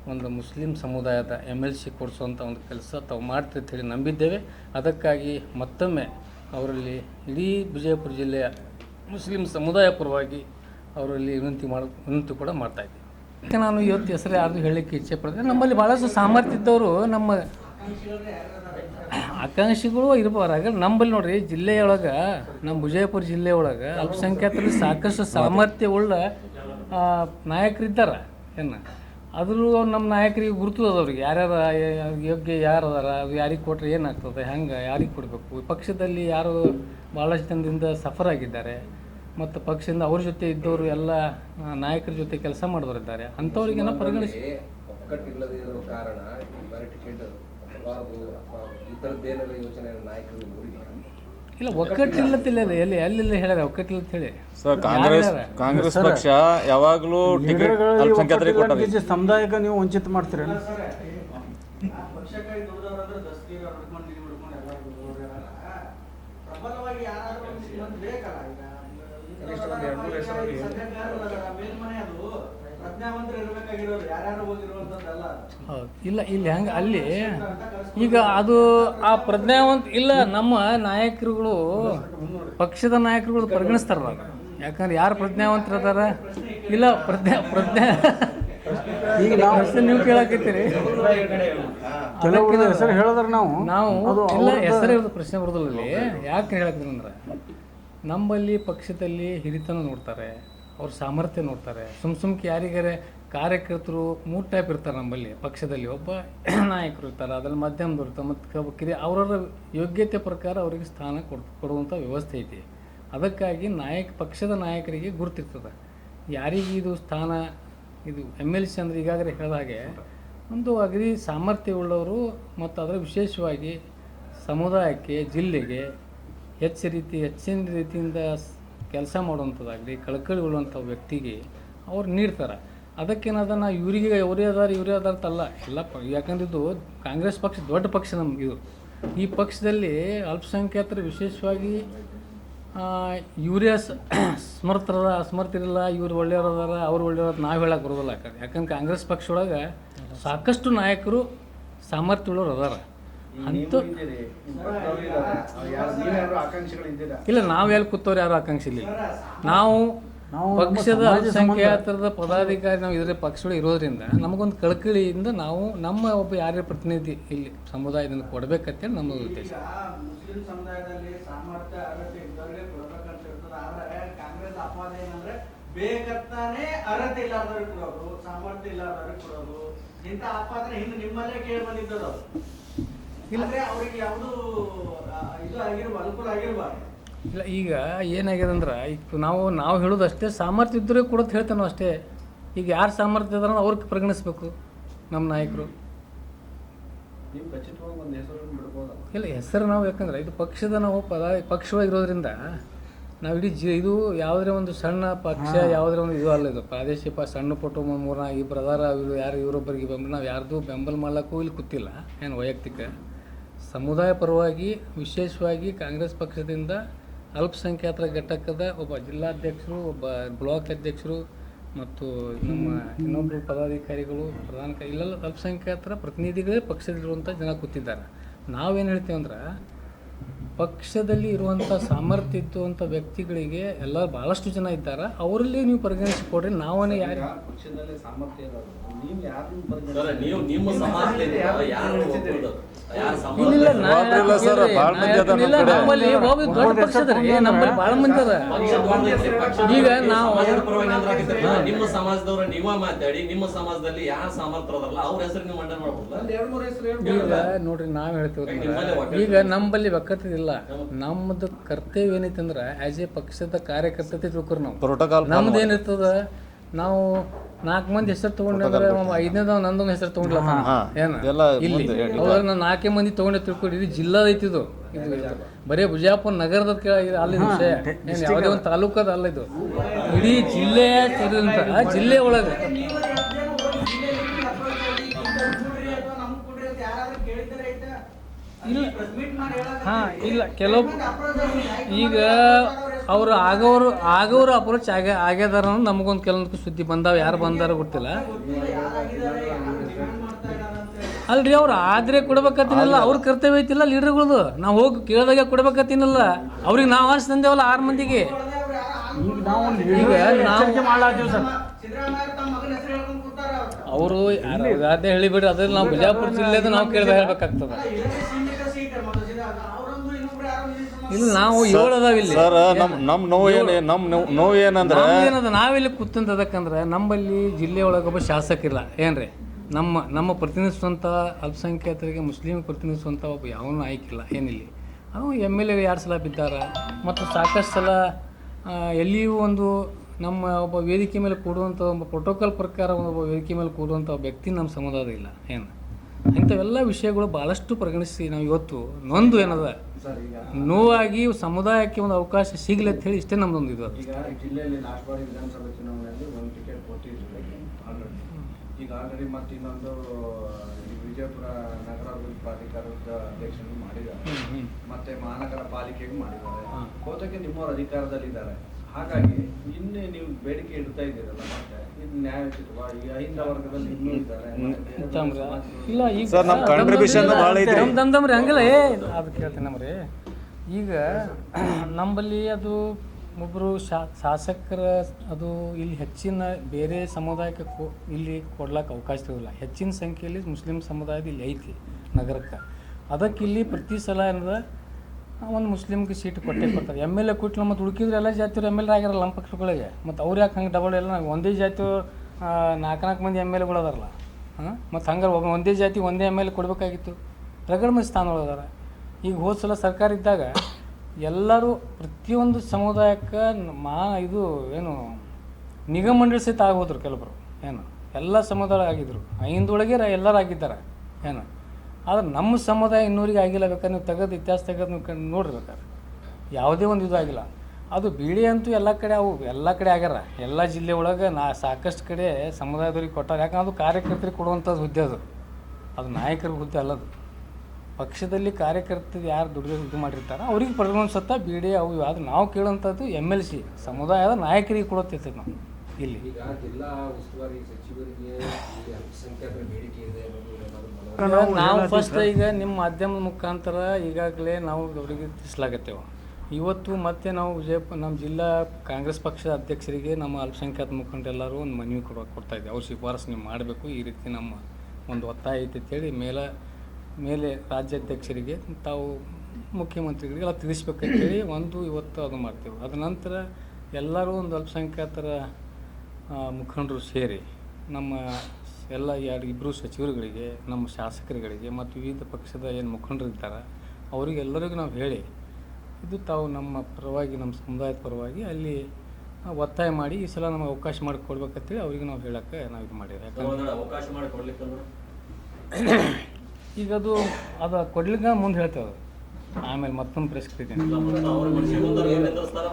A: ಒಂದು ಮುಸ್ಲಿಂ ಸಮುದಾಯದ ಎಂ ಎಲ್ ಸಿ ಕೊಡಿಸುವಂಥ ಒಂದು ಕೆಲಸ ತಾವು ಮಾಡ್ತೀರಿ ಹೇಳಿ ನಂಬಿದ್ದೇವೆ. ಅದಕ್ಕಾಗಿ ಮತ್ತೊಮ್ಮೆ ಅವರಲ್ಲಿ ಇಡೀ ವಿಜಯಪುರ ಜಿಲ್ಲೆಯ ಮುಸ್ಲಿಂ ಸಮುದಾಯ ಪರವಾಗಿ ಅವರಲ್ಲಿ ವಿನಂತಿ ಮಾಡ ವಿನಂತಿ ಕೂಡ ಮಾಡ್ತಾ ಇದ್ದೀವಿ ನಾನು ಇವತ್ತು ಹೆಸರು ಯಾರ್ದು ಹೇಳಲಿಕ್ಕೆ ಇಚ್ಛೆ ಪಡ್ತೀನಿ ನಮ್ಮಲ್ಲಿ ಭಾಳಷ್ಟು ಸಾಮರ್ಥ್ಯ ಇದ್ದವರು ನಮ್ಮ ಆಕಾಂಕ್ಷಿಗಳು ಇರ್ಬೋದು. ನಮ್ಮಲ್ಲಿ ನೋಡ್ರಿ ಜಿಲ್ಲೆಯೊಳಗೆ ನಮ್ಮ ವಿಜಯಪುರ ಜಿಲ್ಲೆಯೊಳಗೆ ಅಲ್ಪಸಂಖ್ಯಾತರಲ್ಲಿ ಸಾಕಷ್ಟು ಸಾಮರ್ಥ್ಯವುಳ್ಳ ಆ, ನಾಯಕರಿದ್ದಾರೆ. ಏನು? ಆದರೂ ನಮ್ಮ ನಾಯಕರಿಗೆ ಗುರುತು ಅದ ಅವ್ರಿಗೆ. ಯಾರ್ಯಾರ ಯೋಗ್ಯ ಯಾರು ಅದಾರ, ಅದು ಯಾರಿಗೆ ಕೊಟ್ಟರೆ ಏನಾಗ್ತದೆ, ಹೆಂಗೆ, ಯಾರಿಗೆ ಕೊಡಬೇಕು? ಪಕ್ಷದಲ್ಲಿ ಯಾರು ಭಾಳಷ್ಟು ಜನದಿಂದ ಸಫರ್ ಆಗಿದ್ದಾರೆ. ಮತ್ತು ಪಕ್ಷದಿಂದ ಅವ್ರ ಜೊತೆ ಇದ್ದವರು ಎಲ್ಲ ನಾಯಕರ ಜೊತೆ ಕೆಲಸ ಮಾಡಿದವರಿದ್ದಾರೆ. ಅಂಥವ್ರಿಗೇನೋ ಪರಿಗಣಿಸಿ
B: ಕಾರಣ ಈ ಥರದ್ದೇನೆಲ್ಲ ಯೋಚನೆ ನಾಯಕರು
A: ಇಲ್ಲ ಒಕ್ಕಟ್ಟಿಲ್ಲತ್ತಿಲ್ಲ ಅದು ಎಲ್ಲಿ ಎಲ್ಲೆಲ್ಲಿ ಹೇಳ್ಯಾರ ಒಕ್ಕಟ್ಟಿಲ್ಲ ಅಂತ ಹೇಳಿ
C: ಸರ್ ಕಾಂಗ್ರೆಸ್ ಕಾಂಗ್ರೆಸ್ ಪಕ್ಷ ಯಾವಾಗಲೂ ಟಿಕೆಟ್ ಅಲ್ಪಸಂಖ್ಯಾತರಿಗೆ ಕೊಟ್ಟದೆ
D: ಒಕ್ಕಲಿಗ ಸमुದಾಯಕ್ಕೆ ನೀವು ವಂಚಿತ ಮಾಡ್ತೀರ
E: ಪ್ರಬಲವಾಗಿ ಯಾರಾದ್ರೂ ಒಂದು ಶ್ರೀಮಂತ ಬೇಕಲ್ಲ ಈಗ
A: ಹೌದು. ಇಲ್ಲ ಇಲ್ಲಿ ಹೆಂಗೆ ಅಲ್ಲಿ ಈಗ ಅದು ಆ ಪ್ರಜ್ಞಾವಂತ ಇಲ್ಲ ನಮ್ಮ ನಾಯಕರುಗಳು ಪಕ್ಷದ ನಾಯಕರುಗಳು ಪರಿಗಣಿಸ್ತಾರಲ್ಲ ಯಾಕಂದ್ರೆ ಯಾರು ಪ್ರಜ್ಞಾವಂತರದಾರ? ಇಲ್ಲ ಪ್ರಜ್ಞಾ ಪ್ರಜ್ಞಾ
D: ಈಗ ನಾವು
A: ಪ್ರಶ್ನೆ ನೀವು ಕೇಳಕತ್ತೀರಿ.
D: ಹೆಸರು ಹೇಳಿದ್ರೆ ನಾವು
A: ನಾವು ಇಲ್ಲ
D: ಹೆಸರು
A: ಹೆಸರೇ ಇರೋದು ಪ್ರಶ್ನೆ ಬರೋದಿಲ್ಲ ಇಲ್ಲಿ. ಯಾಕೆ ಹೇಳಕ್ತೀನಿ ಅಂದ್ರೆ ನಮ್ಮಲ್ಲಿ ಪಕ್ಷದಲ್ಲಿ ಹಿರಿತನ ನೋಡ್ತಾರೆ. ಅವ್ರ ಸಾಮರ್ಥ್ಯ ನೋಡ್ತಾರೆ. ಸುಮ್ ಸುಮ್ಕೆ ಯಾರಿಗಾರೆ ಕಾರ್ಯಕರ್ತರು ಮೂರು ಟೈಪ್ ಇರ್ತಾರೆ ನಮ್ಮಲ್ಲಿ, ಪಕ್ಷದಲ್ಲಿ. ಒಬ್ಬ (clears throat) ನಾಯಕರು ಇರ್ತಾರೆ, ಅದ್ರಲ್ಲಿ ಮಧ್ಯಮದವ್ರು ಇರ್ತಾರೆ, ಮತ್ತು ಕಿರಿಯ, ಅವರವರ ಯೋಗ್ಯತೆ ಪ್ರಕಾರ ಅವರಿಗೆ ಸ್ಥಾನ ಕೊಡ್ ಕೊಡುವಂಥ ವ್ಯವಸ್ಥೆ ಐತಿ ಅದಕ್ಕಾಗಿ ನಾಯಕ, ಪಕ್ಷದ ನಾಯಕರಿಗೆ ಗುರುತಿರ್ತದೆ. ಯಾರಿಗೆ ಇದು ಸ್ಥಾನ, ಇದು ಎಂ ಎಲ್ ಸಿ ಅಂದ್ರೆ ಈಗಾಗಲೇ ಹೇಳಿದ ಹಾಗೆ, ಒಂದು ಅಗದಿ ಸಾಮರ್ಥ್ಯವುಳ್ಳವರು ಮತ್ತು ಅದರ ವಿಶೇಷವಾಗಿ ಸಮುದಾಯಕ್ಕೆ, ಜಿಲ್ಲೆಗೆ, ಹೆಚ್ಚು ರೀತಿ, ಹೆಚ್ಚಿನ ರೀತಿಯಿಂದ ಕೆಲಸ ಮಾಡುವಂಥದ್ದಾಗಲಿ ಕಳಕಳಿ ಉಳ್ಳುವಂಥ ವ್ಯಕ್ತಿಗೆ ಅವ್ರು ನೀಡ್ತಾರೆ. ಅದಕ್ಕೇನದ ನಾ ಇವರಿಗೆ ಇವರೇ ಅದಾರ ಇವರೇ ಅದಾರ ಅಂತಲ್ಲ ಎಲ್ಲ ಪ, ಯಾಕಂದ್ರೆ ಇದು ಕಾಂಗ್ರೆಸ್ ಪಕ್ಷ ದೊಡ್ಡ ಪಕ್ಷ ನಮ್ಗೆ ಇದು. ಈ ಪಕ್ಷದಲ್ಲಿ ಅಲ್ಪಸಂಖ್ಯಾತರು ವಿಶೇಷವಾಗಿ ಇವರೇ ಸಮರ್ಥರದ ಅಸಮರ್ಥರಿಲ್ಲ, ಇವ್ರು ಒಳ್ಳೆಯವ್ರು ಅದಾರ, ಅವ್ರು ಒಳ್ಳೆಯವ್ರು ನಾವು ಹೇಳಕ್ಕೆ ಬರೋದಿಲ್ಲ ಯಾಕಂದ್ರೆ ಕಾಂಗ್ರೆಸ್ ಪಕ್ಷ ಒಳಗೆ ಸಾಕಷ್ಟು ನಾಯಕರು ಸಾಮರ್ಥ್ಯಗಳವ್ರು ಅದಾರ. ಅಂತ ಇಲ್ಲ ನಾವು ಎಲ್ಲಿ ಕೂತವ್ರು ಯಾರು ಆಕಾಂಕ್ಷಿ ಇಲ್ಲ ನಾವು ಪಕ್ಷದ ಅಲ್ಪಸಂಖ್ಯಾತರದ ಪದಾಧಿಕಾರಿ ನಾವು ಇದರ ಪಕ್ಷಗಳು ಇರೋದ್ರಿಂದ ನಮಗೊಂದು ಕಳಕಳಿಯಿಂದ ನಾವು ನಮ್ಮ ಒಬ್ಬ ಯಾರ್ಯಾರ ಪ್ರತಿನಿಧಿ ಇಲ್ಲಿ ಸಮುದಾಯದಿಂದ ಕೊಡಬೇಕಂತೇಳಿ ನಮ್ಮ ಉದ್ದೇಶ.
E: ಈಗ ಮುಸ್ಲಿಂ ಸಮುದಾಯದಲ್ಲಿ ಸಾಮರ್ಥ್ಯ ಅರ್ಹತೆ ಇದ್ದವರಿಗೆ ಕೊಡ್ಬೇಕಂತ ಇರ್ತದೆ ಆದ್ರೆ ಕಾಂಗ್ರೆಸ್ ಅಪವಾದ ಏನಂದ್ರೆ ಬೇಕಂತಾನೆ ಅರ್ಹತೆ ಇಲ್ಲಾರ್ದವ್ರಿಗೆ ಕೊಡೋದು ಸಾಮರ್ಥ್ಯ ಇಲ್ಲಾರ್ದವ್ರಿಗೆ ಕೊಡೋದು ಇಂಥ ಅಪಾದನೆ ಹಿಂದೆ ನಿಮ್ಮಲ್ಲೇ ಕೇಳಿ ಬಂದಿದ್ದದು
A: ಇಲ್ಲ. ಈಗ ಏನಾಗ್ಯದ ಅಂದ್ರೆ ಈಗ ನಾವು ನಾವು ಹೇಳೋದು ಅಷ್ಟೇ ಸಾಮರ್ಥ್ಯ ಇದ್ದರೆ ಕೂಡ ಹೇಳ್ತಾನೋ ನಾವು ಅಷ್ಟೇ. ಈಗ ಯಾರು ಸಾಮರ್ಥ್ಯ ಇದಾರ ಅವ್ರಿಗೆ ಪರಿಗಣಿಸ್ಬೇಕು ನಮ್ಮ ನಾಯಕರು.
B: ನೀವು ಖಚಿತವಾಗಿ ಒಂದು ಹೆಸರನ್ನು ಬಿಡ್ಬೋದಲ್ಲ.
A: ಇಲ್ಲ ಹೆಸರು ನಾವು ಯಾಕಂದ್ರೆ ಇದು ಪಕ್ಷದ ನಾವು ಪದ ಪಕ್ಷವಾಗಿರೋದ್ರಿಂದ ನಾವು ಇಡೀ ಜಿ ಇದು ಯಾವುದೇ ಒಂದು ಸಣ್ಣ ಪಕ್ಷ ಯಾವುದೇ ಒಂದು ಇದು ಅಲ್ಲ ಇದು. ಪ್ರಾದೇಶಿಕ ಸಣ್ಣ ಪುಟ್ಟ ಮೂರ ಇಬ್ಬರು ಅದಾರ ಇವರು ಯಾರು ಇವರೊಬ್ಬರಿಗೆ ಬೆಂಬಲ ನಾವು ಯಾರ್ದು ಬೆಂಬಲ ಮಾಡ್ಲಿಕ್ಕೂ ಇಲ್ಲಿ ಕೂತಿಲ್ಲ ಏನು ವೈಯಕ್ತಿಕ. ಸಮುದಾಯ ಪರವಾಗಿ ವಿಶೇಷವಾಗಿ ಕಾಂಗ್ರೆಸ್ ಪಕ್ಷದಿಂದ ಅಲ್ಪಸಂಖ್ಯಾತರ ಘಟಕದ ಒಬ್ಬ ಜಿಲ್ಲಾಧ್ಯಕ್ಷರು ಒಬ್ಬ ಬ್ಲಾಕ್ ಅಧ್ಯಕ್ಷರು ಮತ್ತು ನಮ್ಮ ಇನ್ನೊಬ್ಬರು ಪದಾಧಿಕಾರಿಗಳು ಪ್ರಧಾನ ಇಲ್ಲೆಲ್ಲ ಅಲ್ಪಸಂಖ್ಯಾತರ ಪ್ರತಿನಿಧಿಗಳೇ ಪಕ್ಷದಲ್ಲಿರುವಂಥ ಜನ ಕೂತಿದ್ದಾರೆ. ನಾವೇನು ಹೇಳ್ತೀವಿ ಅಂದ್ರೆ ಪಕ್ಷದಲ್ಲಿ ಇರುವಂಥ ಸಾಮರ್ಥ್ಯ ಇತ್ತು ಅಂತ ವ್ಯಕ್ತಿಗಳಿಗೆ ಎಲ್ಲ ಭಾಳಷ್ಟು ಜನ ಇದ್ದಾರೆ. ಅವರಲ್ಲಿ ನೀವು ಪರಿಗಣಿಸಿಕೊಡ್ರಿ. ನಾವೇ ಯಾರು
E: ಪಕ್ಷದಲ್ಲಿ ಸಾಮರ್ಥ್ಯ
A: ಇಲ್ಲ,
C: ಸರ್, ಭಾಳ ಮಂದಿ
A: ಇಲ್ಲ, ನಮ್ಮಲ್ಲಿ ದೊಡ್ಡ ರೀ ನಮ್ಮಲ್ಲಿ ಭಾಳ ಮಂದಿ ಅದ ಈಗ ನಾವು-.
F: ನಿಮ್ಮ ಸಮಾಜದವ್ರ ನೀವ ಮಾತಾಡಿ ನಿಮ್ಮ ಸಮಾಜದಲ್ಲಿ ಯಾರು ಸಾಮರ್ಥ್ಯರಲ್ಲ ಅವ್ರ ಹೆಸರು ನೀವು ಮಂಡನೆ ಮಾಡ್ಬೋದಲ್ಲ
B: ಮೂರು ಹೆಸರು
A: ಈಗ ನೋಡ್ರಿ ನಾವ್ ಹೇಳ್ತೀವಿ
F: ನಿಮ್ಮಲ್ಲಿ
A: ಈಗ ನಮ್ಮಲ್ಲಿ ಒಕ್ಕತ್ತಿದಿಲ್ಲ ನಮ್ಮದು ಕರ್ತವ್ಯ ಏನೈತಂದ್ರ ಅಂದ್ರೆ ಆಸ್ ಎ ಪಕ್ಷದ ಕಾರ್ಯಕರ್ತತೆ ತಿಳ್ಕೊರಿ ನಾವು.
C: ಪ್ರೋಟೋಕಾಲ್
A: ನಮ್ದು ಏನಿರ್ತದ? ನಾವು ನಾಲ್ಕು ಮಂದಿ ಹೆಸರು ತಗೊಂಡ್ರೆ ಐದನೇದ ನಂದೊಂದು ಹೆಸರು ತಗೊಂಡ್ಲಪ್ಪ
C: ಹಾ.
A: ಏನ
C: ಇದೆಲ್ಲ
A: ಇಲ್ಲಿ. ಅವಾಗ ನಾನು ನಾಲ್ಕೇ ಮಂದಿ ತಗೊಂಡೆ ತಿಳ್ಕೊಂಡು ಇದು ಜಿಲ್ಲಾ ಐತಿ ಇದು ಇದು ಬರೇ ಬಿಜಾಪುರ ನಗರದ ಅಲ್ಲಿ ವಿಷಯ ಯಾವುದೇ ಒಂದು ತಾಲೂಕದ ಅಲ್ಲ ಇದು ಇಡೀ ಜಿಲ್ಲೆ ಅಂತ ಜಿಲ್ಲೆ ಒಳಗೆ? ಇಲ್ಲ. ಹಾಂ ಇಲ್ಲ ಕೆಲವು ಈಗ ಅವ್ರು ಆಗೋರು ಆಗೋರು ಅಪ್ರೋಚ್ ಆಗ ಆಗ್ಯದಾರ ನಮಗೊಂದು ಕೆಲವೊಂದು ಸುದ್ದಿ ಬಂದಾವ ಯಾರು ಬಂದಾರ ಗೊತ್ತಿಲ್ಲ. ಅಲ್ರಿ ಅವ್ರು ಆದ್ರೆ ಕೊಡ್ಬೇಕತ್ತೀನಲ್ಲ ಅವ್ರ ಕರ್ತವ್ಯ ಐತಿಲ್ಲ ಲೀಡರ್ಗಳದು. ನಾವು ಹೋಗಿ ಕೇಳಿದಾಗ ಕೊಡ್ಬೇಕತ್ತೀನಲ್ಲ. ಅವ್ರಿಗೆ ನಾವು ಆರ್ಸ್ ತಂದೇವಲ್ಲ ಆರು ಮಂದಿಗೆ.
D: ಈಗ.
E: ಅವರು
A: ಅದೇ ಹೇಳಿಬಿಡ್ರಿ ಅದ್ರಲ್ಲಿ ನಾವು ಬಿಜಾಪುರ ಜಿಲ್ಲೆದು ನಾವು ಕೇಳ್ದ ಹೇಳ್ಬೇಕಾಗ್ತದ. ಇಲ್ಲ ನಾವು ಏಳು ಅದಾವ ಇಲ್ಲಿ.
C: ಸರ್ ನಮ್ ನಮ್ ನೋವು ಏನು ನಮ್ ನೋವು- ನೋವು ಏನಂದ್ರೆ
A: ಏನದ ನಾವಿಲ್ಲಿ ಕೂತಂತದಕ್ಕಂದ್ರೆ ನಮ್ಮಲ್ಲಿ ಜಿಲ್ಲೆ ಒಳಗೆ ಒಬ್ಬ ಶಾಸಕಿಲ್ಲ ಏನ್ರಿ? ನಮ್ಮ ನಮ್ಮ ಪ್ರತಿನಿಧಿಸುವಂಥ ಅಲ್ಪಸಂಖ್ಯಾತರಿಗೆ ಮುಸ್ಲಿಂ ಪ್ರತಿನಿಧಿಸುವಂಥ ಒಬ್ಬ ಯಾವನೂ ಆಯ್ಕಿಲ್ಲ ಏನಿಲ್ಲ. ಅದು ಎಂ ಎಲ್ ಎ ಎರಡು ಸಲ ಬಿದ್ದಾರ? ಮತ್ತು ಸಾಕಷ್ಟು ಸಲ ಆ, ಎಲ್ಲಿಯೂ ಒಂದು ನಮ್ಮ ಒಬ್ಬ ವೇದಿಕೆ ಮೇಲೆ ಕೂಡುವಂಥ ಒಬ್ಬ ಪ್ರೋಟೋಕಾಲ್ ಪ್ರಕಾರ ಒಬ್ಬ ವೇದಿಕೆ ಮೇಲೆ ಕೂಡುವಂಥ ವ್ಯಕ್ತಿ ನಮ್ಮ ಸಮುದಾಯದ ಇಲ್ಲ ಏನು? ಇಂಥವೆಲ್ಲ ವಿಷಯಗಳು ಭಾಳಷ್ಟು ಪರಿಗಣಿಸಿ ನಾವು ಇವತ್ತು ನೊಂದು ಏನದ ನೋವಾಗಿ ಸಮುದಾಯಕ್ಕೆ ಒಂದು ಅವಕಾಶ ಸಿಗಲಿ ಅಂತ ಹೇಳಿ ಇಷ್ಟೇ ನಮ್ದೊಂದು ಇದು
E: ಈಗ ಜಿಲ್ಲೆಯಲ್ಲಿ ಬಾರಿ ವಿಧಾನಸಭಾ ಚುನಾವಣೆಯಲ್ಲಿ ಒಂದು ಟಿಕೆಟ್ ಕೊಟ್ಟಿದ್ರು ಆಲ್ರೆಡಿ. ಈಗ ಆಲ್ರೆಡಿ ಮತ್ತೆ ಇನ್ನೊಂದು ವಿಜಯಪುರ ನಗರಾಭಿವೃದ್ಧಿ ಪ್ರಾಧಿಕಾರದ ಅಧ್ಯಕ್ಷರು ಮಾಡಿದ್ದಾರೆ. ಮತ್ತೆ ಮಹಾನಗರ ಪಾಲಿಕೆಗೂ ಮಾಡಿದ್ದಾರೆ. ಕೋತಕ್ಕೆ ನಿಮ್ಮವ್ರ ಅಧಿಕಾರದಲ್ಲಿದ್ದಾರೆ. ಹಾಗಾಗಿ ಇನ್ನೇ ನೀವು ಬೇಡಿಕೆ ಇಡ್ತಾ ಇದ್ದೀರಲ್ಲ ಮತ್ತೆ? ಇದು ಅಹಿಂದ ವರ್ಗದಲ್ಲಿ ಇನ್ನೂ ಇದ್ದಾರೆ.
A: ಇಲ್ಲ ಈಗ
C: ಸರ್, ನಮ್ contribution ಭಾಳ ಐತ್ರಿ.
A: ನಮ್ ದಂದಮ್ರಿ ಹಂಗಿಲ್ಲ ಏ ಅದು ಕೇಳ್ತೀನಿ ನಮ್ರಿ. ಈಗ ನಂಬಲ್ಲಿ ಅದು ಒಬ್ಬರು ಶಾ ಶಾಸಕರ ಅದು ಇಲ್ಲಿ ಹೆಚ್ಚಿನ ಬೇರೆ ಸಮುದಾಯಕ್ಕೆ ಕೊ ಇಲ್ಲಿ ಕೊಡ್ಲಿಕ್ಕೆ ಅವಕಾಶ ಇರೋಲ್ಲ. ಹೆಚ್ಚಿನ ಸಂಖ್ಯೆಯಲ್ಲಿ ಮುಸ್ಲಿಂ ಸಮುದಾಯದ ಇಲ್ಲಿ ಐತಿ ನಗರಕ್ಕೆ. ಅದಕ್ಕೆ ಇಲ್ಲಿ ಪ್ರತಿ ಸಲ ಏನದ ಒಂದು ಮುಸ್ಲಿಮ್ಗೆ ಸೀಟ್ ಕೊಟ್ಟೆ ಕೊಡ್ತಾರೆ. ಎಂ ಎಲ್ ಎ ಕೊಟ್ಟು ಮತ್ತು ಉಳ್ಕಿದ್ರೆ ಎಲ್ಲ ಜಾತಿಯವ್ರು ಎಂ ಎಲ್ ಆಗಿರಲ್ಲ ನಮ್ಮ ಪಕ್ಷಗಳಿಗೆ. ಮತ್ತು ಅವ್ರು ಯಾಕೆ ಹಂಗೆ ಡಬಲ್ ಎಲ್ಲ ನಾವು ಒಂದೇ ಜಾತಿ ನಾಲ್ಕು ನಾಲ್ಕು ಮಂದಿ ಎಂ ಎಲ್ ಎಗಳು ಅದಾರಲ್ಲ. ಹಾಂ? ಮತ್ತು ಹಂಗಾರೆ ಒಬ್ಬ ಒಂದೇ ಜಾತಿ ಒಂದೇ ಎಂ ಎಲ್ ಎ ಕೊಡಬೇಕಾಗಿತ್ತು. ರಗಡ್ ಮಂದಿ ಈಗ ಹೋದ ಸಲ ಸರ್ಕಾರ ಇದ್ದಾಗ ಎಲ್ಲರೂ ಪ್ರತಿಯೊಂದು ಸಮುದಾಯಕ್ಕೆ ಮಾ, ಇದು ಏನು, ನಿಗಮ ಮಂಡಳಿ ಸಹಿತ ಆಗೋದ್ರು ಕೆಲವರು. ಏನು? ಎಲ್ಲ ಸಮುದಾಯ ಆಗಿದ್ರು. ಐಂದೊಳಗೆ ಎಲ್ಲರೂ ಆಗಿದ್ದಾರೆ. ಏನು? ಆದ್ರೆ ನಮ್ಮ ಸಮುದಾಯ ಇನ್ನೂರಿಗೆ ಆಗಿಲ್ಲ ಬೇಕಾದ್ರೆ ನೀವು ತೆಗೆದು ಇತಿಹಾಸ ತೆಗೆದು ನೀವು ಕಣ್ ಯಾವುದೇ ಒಂದು ಇದು ಆಗಿಲ್ಲ. ಅದು ಬೀಡಿ ಅಂತೂ ಎಲ್ಲ ಕಡೆ ಅವು, ಎಲ್ಲ ಕಡೆ ಆಗ್ಯಾರ. ಎಲ್ಲ ಜಿಲ್ಲೆ ಒಳಗೆ ನಾ ಸಾಕಷ್ಟು ಕಡೆ ಸಮುದಾಯದವ್ರಿಗೆ ಕೊಟ್ಟಾರೆ. ಯಾಕಂದ್ರೆ ಅದು ಕಾರ್ಯಕರ್ತರಿಗೆ ಕೊಡುವಂಥದ್ದು ಹುದ್ದೆ ಅದು. ಅದು ನಾಯಕರ ಹುದ್ದೆ ಅಲ್ಲದು ಪಕ್ಷದಲ್ಲಿ ಕಾರ್ಯಕರ್ತರು ಯಾರು ದುಡ್ಡು ಇದು ಮಾಡಿರ್ತಾರೆ ಅವ್ರಿಗೆ ಪರಿಗಣಿಸುತ್ತಾ ಬಿ ಡಿ ಅವು ಅದು ನಾವು ಕೇಳುವಂಥದ್ದು ಎಂ ಎಲ್ ಸಿ. ಸಮುದಾಯದ ನಾಯಕರಿಗೆ ಕೊಡುತ್ತಿರ್ತೈತೆ ನಾವು. ಇಲ್ಲಿ.
B: ಈಗ ಜಿಲ್ಲಾ ಉಸ್ತುವಾರಿ ಸಚಿವರಿಗೆ ಇಲ್ಲಿ ಅಲ್ಪಸಂಖ್ಯಾತರ ಬೇಡಿಕೆ ಇದೆ ಅನ್ನೋದು ಏನಾದ್ರು ಮನವರಿಕೆ
D: ನಾವು
A: ಫಸ್ಟ್ ಈಗ ನಿಮ್ಮ ಮಾಧ್ಯಮದ ಮುಖಾಂತರ ಈಗಾಗಲೇ ನಾವು ಅವರಿಗೆ ತಿಳಿಸ್ಲಾಗತ್ತೇವೆ. ಇವತ್ತು ಮತ್ತೆ ನಾವು ವಿಜಯಪುರ ನಮ್ಮ ಜಿಲ್ಲಾ ಕಾಂಗ್ರೆಸ್ ಪಕ್ಷದ ಅಧ್ಯಕ್ಷರಿಗೆ ನಮ್ಮ ಅಲ್ಪಸಂಖ್ಯಾತ ಮುಖಂಡರೆಲ್ಲರೂ ಒಂದು ಮನವಿ ಕೊಡ ಕೊಡ್ತಾ ಇದ್ದೀವಿ ಅವ್ರು ಶಿಫಾರಸು ನೀವು ಮಾಡಬೇಕು. ಈ ರೀತಿ ನಮ್ಮ ಒಂದು ಒತ್ತಾಯ ಐತೆ ಅಂತೇಳಿ ಮೇಲೆ ಮೇಲೆ ರಾಜ್ಯಾಧ್ಯಕ್ಷರಿಗೆ ತಾವು ಮುಖ್ಯಮಂತ್ರಿಗಳಿಗೆ ಎಲ್ಲ ತಿಳಿಸ್ಬೇಕಂತೇಳಿ ಒಂದು ಇವತ್ತು ಅದು ಮಾಡ್ತೇವೆ. ಅದ ನಂತರ ಎಲ್ಲರೂ ಒಂದು ಅಲ್ಪಸಂಖ್ಯಾತರ ಮುಖಂಡರು ಸೇರಿ ನಮ್ಮ ಎಲ್ಲ ಎರಡು ಇಬ್ಬರು ಸಚಿವರುಗಳಿಗೆ ನಮ್ಮ ಶಾಸಕರುಗಳಿಗೆ ಮತ್ತು ವಿವಿಧ ಪಕ್ಷದ ಏನು ಮುಖಂಡರು ಇದ್ದಾರೆ ಅವರಿಗೆಲ್ಲರಿಗೂ ನಾವು ಹೇಳಿ ಇದು ತಾವು ನಮ್ಮ ಪರವಾಗಿ ನಮ್ಮ ಸಮುದಾಯದ ಪರವಾಗಿ ಅಲ್ಲಿ ಒತ್ತಾಯ ಮಾಡಿ ಈ ಸಲ ನಮಗೆ ಅವಕಾಶ ಮಾಡಿಕೊಡ್ಬೇಕಂತೇಳಿ ಅವ್ರಿಗೆ ನಾವು ಹೇಳೋಕ್ಕೆ ನಾವು ಇದು ಮಾಡಿದ್ವಿ ಯಾಕಂದ್ರೆ
F: ಅವಕಾಶ ಮಾಡಿ
A: ಈಗ ಅದು ಅದು ಕೊಡ್ಲಿಕ್ಕೆ ಮುಂದೆ ಹೇಳ್ತೇವೆ ಆಮೇಲೆ ಮತ್ತೊಂದು
F: ಪ್ರಶ್ನೆ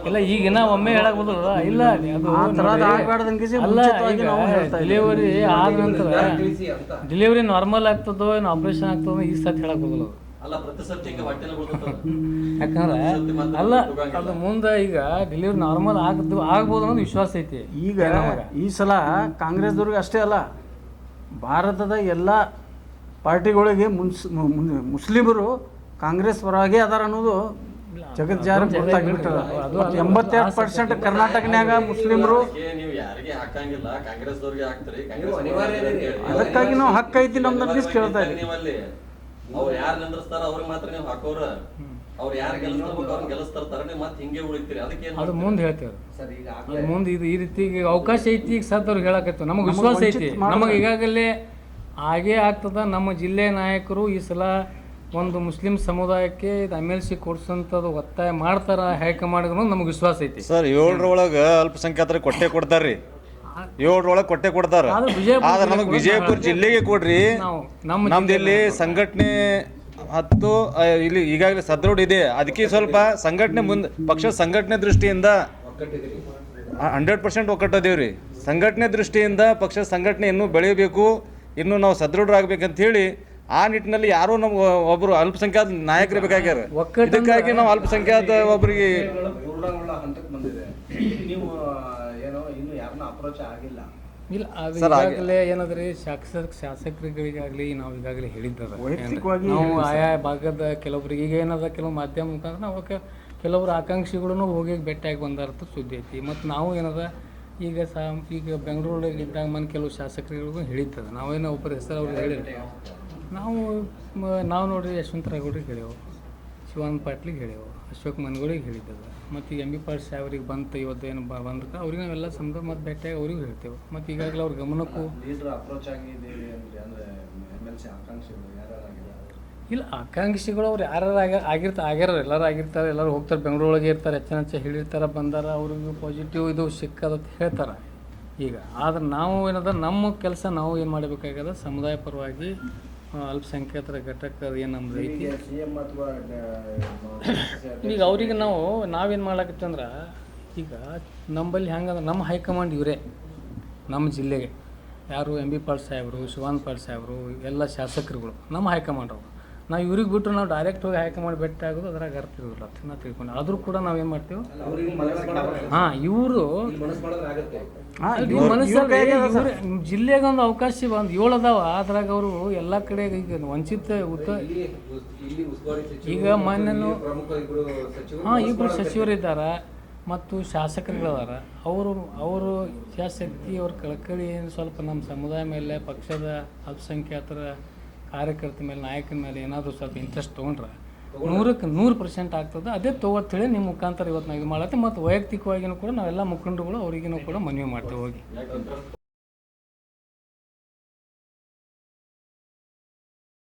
A: ಇಲ್ಲ ಈಗಿನ ಒಮ್ಮೆ ಹೇಳಕ್ ಬದಲ್ಲ ಇಲ್ಲ ಅದು
D: ಆಗ್ಬಾರ್ದಂಗೆ
A: ಅಲ್ಲ ಈಗ. ಡೆಲಿವರಿ ಆದ ನಂತರ
B: ತಿಳಿಸಿ ಅಂತ?
A: ಡೆಲಿವರಿ ನಾರ್ಮಲ್ ಆಗ್ತದೋ ಏನು ಆಪರೇಷನ್ ಆಗ್ತದೋ ಈ ಸತಿ ಹೇಳಕ್ ಬದಲ್ಲ
F: ಬೀಳ್ತದ.
A: ಯಾಕಂದ್ರೆ ಅಲ್ಲ ಅದು ಮುಂದೆ ಈಗ ಡೆಲಿವರಿ ನಾರ್ಮಲ್ ಆಗದು ಆಗ್ಬೋದು ಅನ್ನೋದು ವಿಶ್ವಾಸ ಐತಿ.
D: ಈಗ ಈ ಸಲ ಕಾಂಗ್ರೆಸ್ದವ್ರಿಗೆ ಅಷ್ಟೇ ಅಲ್ಲ ಭಾರತದ ಎಲ್ಲ ಪಾರ್ಟಿಗಳಿಗೆ ಮುನ್ಸ್ ಮುಸ್ಲಿಮರು ಕಾಂಗ್ರೆಸ್ ಪರವಾಗೇ ಅದಾರ ಅನ್ನೋದು ಜಗತ್ ಜಾರ ಗೊತ್ತಾಗ್ಬಿಟ್ಟದ. ಎಂಬತ್ತೆರಡು ಪರ್ಸೆಂಟ್ ಕರ್ನಾಟಕನ್ಯಾಗ ಮುಸ್ಲಿಮರು. ಅದಕ್ಕಾಗಿ ನಾವು ಹಕ್ಕ ಐತಿ ನಮ್ದು ಅಂತ ಕೇಳ್ತಾ ಇದ್ದೀವಿ
F: ಅವ್ರು ಯಾರು ನಿಂದ್ರಿಸ್ತಾರ ಅವ್ರಿಗೆ ಮಾತ್ರ ನೀವು ಹಾಕೋರ. ಅವ್ರು ಯಾರು ಗೆಲ್ಲಿಸ್ತಾರ ಅವ್ರನ್ನ ಗೆಲ್ಲಿಸ್ತಾರ ನೀವು ಮತ್ತೆ ಹಿಂಗೆ ಉಳಿತೀರಿ. ಅದಕ್ಕೆ ಏನ್
A: ಅದು ಮುಂದೆ ಹೇಳ್ತೇವೆ
B: ಸರ್ ಈಗ
A: ಮುಂದೆ ಇದು ಈ ರೀತಿ ಈಗ ಅವಕಾಶ ಐತಿ ಈಗ ಸತ್ತವ್ರಿಗೆ ಹೇಳಕತ್ತು ನಮಗೆ ವಿಶ್ವಾಸ ಐತಿ. ನಮಗೆ ಈಗಾಗಲೇ ಆಗೇ ಆಗ್ತದ. ನಮ್ಮ ಜಿಲ್ಲೆ ನಾಯಕರು ಈ ಸಲ ಒಂದು ಮುಸ್ಲಿಂ ಸಮುದಾಯಕ್ಕೆ ಇದು ಎಂ ಎಲ್ ಸಿ ಕೊಡ್ಸಂಥದ್ದು ಒತ್ತಾಯ ಮಾಡ್ತಾರ ಹೈಕಮಾಂಡ್ ಅನ್ನೋದು ನಮ್ಗೆ ವಿಶ್ವಾಸ ಐತಿ.
C: ಸರ್ ಏಳರೊಳಗೆ ಅಲ್ಪಸಂಖ್ಯಾತರಿಗೆ ಕೊಟ್ಟೆ ಕೊಡ್ತಾರ್ರಿ. ಏಳರೊಳಗೆ ಕೊಟ್ಟೆ ಕೊಡ್ತಾರ.
A: ಆದ್ರೆ ವಿಜಯಪುರ
C: ಆದ್ರೆ ನಮಗೆ ವಿಜಯಪುರ ಜಿಲ್ಲೆಗೆ ಕೊಡ್ರಿ.
A: ನಾವು ನಮ್ಮ
C: ನಮ್ದು ಇಲ್ಲಿ ಸಂಘಟನೆ ಹತ್ತು ಆ, ಇಲ್ಲಿ ಈಗಾಗಲೇ ಸದೃಢ ಇದೆ. ಅದಕ್ಕೆ ಸ್ವಲ್ಪ ಸಂಘಟನೆ ಮುಂದೆ ಪಕ್ಷ ಸಂಘಟನೆ ದೃಷ್ಟಿಯಿಂದ ಹಂಡ್ರೆಡ್ ಪರ್ಸೆಂಟ್ ಒಕ್ಕಟ್ಟದೇವ್ರಿ. ಸಂಘಟನೆ ದೃಷ್ಟಿಯಿಂದ ಪಕ್ಷ ಸಂಘಟನೆ ಇನ್ನೂ ಬೆಳೆಯಬೇಕು ಇನ್ನೂ ನಾವು ಸದೃಢರಾಗಬೇಕಂತ ಹೇಳಿ ಆ ನಿಟ್ಟಿನಲ್ಲಿ ಯಾರೋ ನಮ್ಗೆ ಒಬ್ರು ಅಲ್ಪಸಂಖ್ಯಾತ ನಾಯಕರು ಬೇಕಾಗ್ಯಾರ. ಇದಕ್ಕಾಗಿ ನಾವು ಅಲ್ಪಸಂಖ್ಯಾತ ಒಬ್ಬರಿಗೆ
B: ಪೂರ್ಣಗೊಳ್ಳ ಹಂತಕ್ಕೆ ಬಂದಿದೆ. ನೀವು ಏನೋ ಇನ್ನು ಯಾರನ್ನ ಅಪ್ರೋಚ್ ಆಗಿಲ್ಲ.
A: ಇಲ್ಲ ಅದು ಈಗಾಗಲೇ ಏನಾದ್ರಿ ಶಾಸಕ ಶಾಸಕರುಗಳಿಗಾಗಲಿ ನಾವು ಈಗಾಗಲೇ ಹೇಳಿದ್ದದ ನಾವು ಆಯಾ ಭಾಗದ ಕೆಲವೊಬ್ರಿಗೆ ಈಗ ಏನದ ಕೆಲವು ಮಾಧ್ಯಮ ಮುಖಾಂತರ ನಾವು ಕೆಲವರು ಆಕಾಂಕ್ಷಿಗಳು ಹೋಗಿ ಭೇಟಿಯಾಗಿ ಬಂದಾರಂತ ಸುದ್ದಿ ಐತಿ. ಮತ್ತು ನಾವು ಏನದ ಈಗ ಸಾ ಈಗ ಬೆಂಗಳೂರಲ್ಲಿ ಇದ್ದಾಗ ಮನೆ ಕೆಲವು ಶಾಸಕರುಗಳಿಗೂ ಹೇಳಿದ್ದದ ನಾವೇನೋ ಒಬ್ಬರ ಹೆಸರು ಅವ್ರಿಗೆ ಹೇಳಿಲ್ಲ. ನಾವು ನಾವು ನೋಡ್ರಿ ಯಶವಂತರಾಗೌಡ್ರಿಗೆ ಹೇಳೇವು ಶಿವಾನಂದ ಪಾಟ್ಲಿಗೆ ಹೇಳೇವು ಅಶೋಕ್ ಮನ್ಗೋಳಿಗೆ ಹೇಳಿದ್ದೇವೆ. ಮತ್ತು ಈಗ ಬಿ ಬಿ ಪಾಲ್ ಸಾಹೇಬ್ರಿಗೆ ಬಂತು ಇವತ್ತು ಏನು ಬ ಬಂದ್ರೆ ಅವ್ರಿಗೆ ನಾವೆಲ್ಲ ಸಮುದ್ರ ಮತ್ತು ಭೇಟಿಯಾಗಿ ಅವ್ರಿಗೂ ಹೇಳ್ತೇವೆ. ಮತ್ತು ಈಗಾಗಲೇ ಅವ್ರ ಗಮನಕ್ಕೂ
B: ಅಪ್ರೋಚ್ ಆಗಿದ್ದೀವಿ ಎಂ
A: ಇಲ್ಲ ಆಕಾಂಕ್ಷಿಗಳು ಅವ್ರು ಯಾರು ಆಗ ಆಗಿರ್ತ ಆಗ್ಯಾರ ಎಲ್ಲರೂ ಆಗಿರ್ತಾರೆ ಎಲ್ಲರೂ ಹೋಗ್ತಾರೆ ಬೆಂಗಳೂರೊಳಗೆ ಇರ್ತಾರೆ ಹೆಚ್ಚಿನ ಹೆಚ್ಚು ಹೇಳಿರ್ತಾರೆ ಬಂದಾರ ಅವ್ರಿಗೆ ಪಾಸಿಟಿವ್ ಇದು ಸಿಕ್ಕದಂತ ಹೇಳ್ತಾರೆ. ಈಗ ಆದ್ರೆ ನಾವು ಏನದ ನಮ್ಮ ಕೆಲಸ ನಾವು ಏನು ಮಾಡಬೇಕಾಗ್ಯದ ಸಮುದಾಯ ಪರವಾಗಿ ಅಲ್ಪಸಂಖ್ಯಾತರ ಘಟಕ ಏನಂದ್ರೆ ಐತಿ. (coughs) ಈಗ ಅವ್ರಿಗೆ ನಾವು ನಾವೇನು ಮಾಡ್ಲಾಕತ್ತಂದ್ರೆ ಈಗ ನಂಬಲ್ಲಿ ಹೆಂಗಂದ್ರೆ ನಮ್ಮ ಹೈಕಮಾಂಡ್ ಇವರೇ ನಮ್ಮ ಜಿಲ್ಲೆಗೆ. ಯಾರು ಎಂ ಬಿ ಪಾಲ್ ಸಾಹೇಬರು ಶಿವಾನ್ ಪಾಲ್ ಸಾಹೇಬರು ಎಲ್ಲ ಶಾಸಕರುಗಳು ನಮ್ಮ ಹೈಕಮಾಂಡ್ ಅವರು. ನಾವು ಇವ್ರಿಗೆ ಬಿಟ್ಟು ನಾವು ಡೈರೆಕ್ಟ್ ಹೋಗಿ ಹೈಕಮಾಂಡ್ ಭೇಟಿ ಆಗೋದು ಅದ್ರಾಗ ಅರ್ಥ ಇರೋದಿಲ್ಲ. ಅದನ್ನ ತಿಳ್ಕೊಂಡು. ಆದರೂ ಕೂಡ ನಾವೇನು ಮಾಡ್ತೀವಿ? ಹಾಂ ಇವರು ಜಿಲ್ಲೆಗೆ ಒಂದು ಅವಕಾಶ ಒಂದು ಏಳು ಅದಾವ. ಅದ್ರಾಗ ಅವರು ಎಲ್ಲ ಕಡೆ ಈಗ ವಂಚಿತ ಉತ್ತ ಈಗ
B: ಸಚಿವರು
A: ಹಾಂ ಇಬ್ಬರು ಸಚಿವರಿದ್ದಾರೆ ಮತ್ತು ಶಾಸಕರುಗಳದಾರ. ಅವರು ಅವರು ಇಚ್ಛಾಶಕ್ತಿ ಅವ್ರ ಕಳಕಳಿ ಏನು ಸ್ವಲ್ಪ ನಮ್ಮ ಸಮುದಾಯ ಮೇಲೆ ಪಕ್ಷದ ಅಲ್ಪಸಂಖ್ಯಾತರ ಕಾರ್ಯಕರ್ತರ ಮೇಲೆ, ನಾಯಕನ ಮೇಲೆ ಏನಾದರೂ ಸ್ವಲ್ಪ ಇಂಟ್ರೆಸ್ಟ್ ತೊಗೊಂಡ್ರೆ ನೂರಕ್ಕೆ ನೂರು ಪರ್ಸೆಂಟ್ ಆಗ್ತದೆ. ಅದೇ ತೊಗೊತ್ತೇಳಿ ನಿಮ್ಮ ಮುಖಾಂತರ ಇವತ್ತು ನಾವು ಇದು ಮಾಡತ್ತೆ. ಮತ್ತು ವೈಯಕ್ತಿಕವಾಗಿನೂ ಕೂಡ ನಾವೆಲ್ಲ ಮುಖಂಡರುಗಳು ಅವರಿಗೂ ಕೂಡ ಮನವಿ ಮಾಡ್ತೇವೆ ಹೋಗಿ.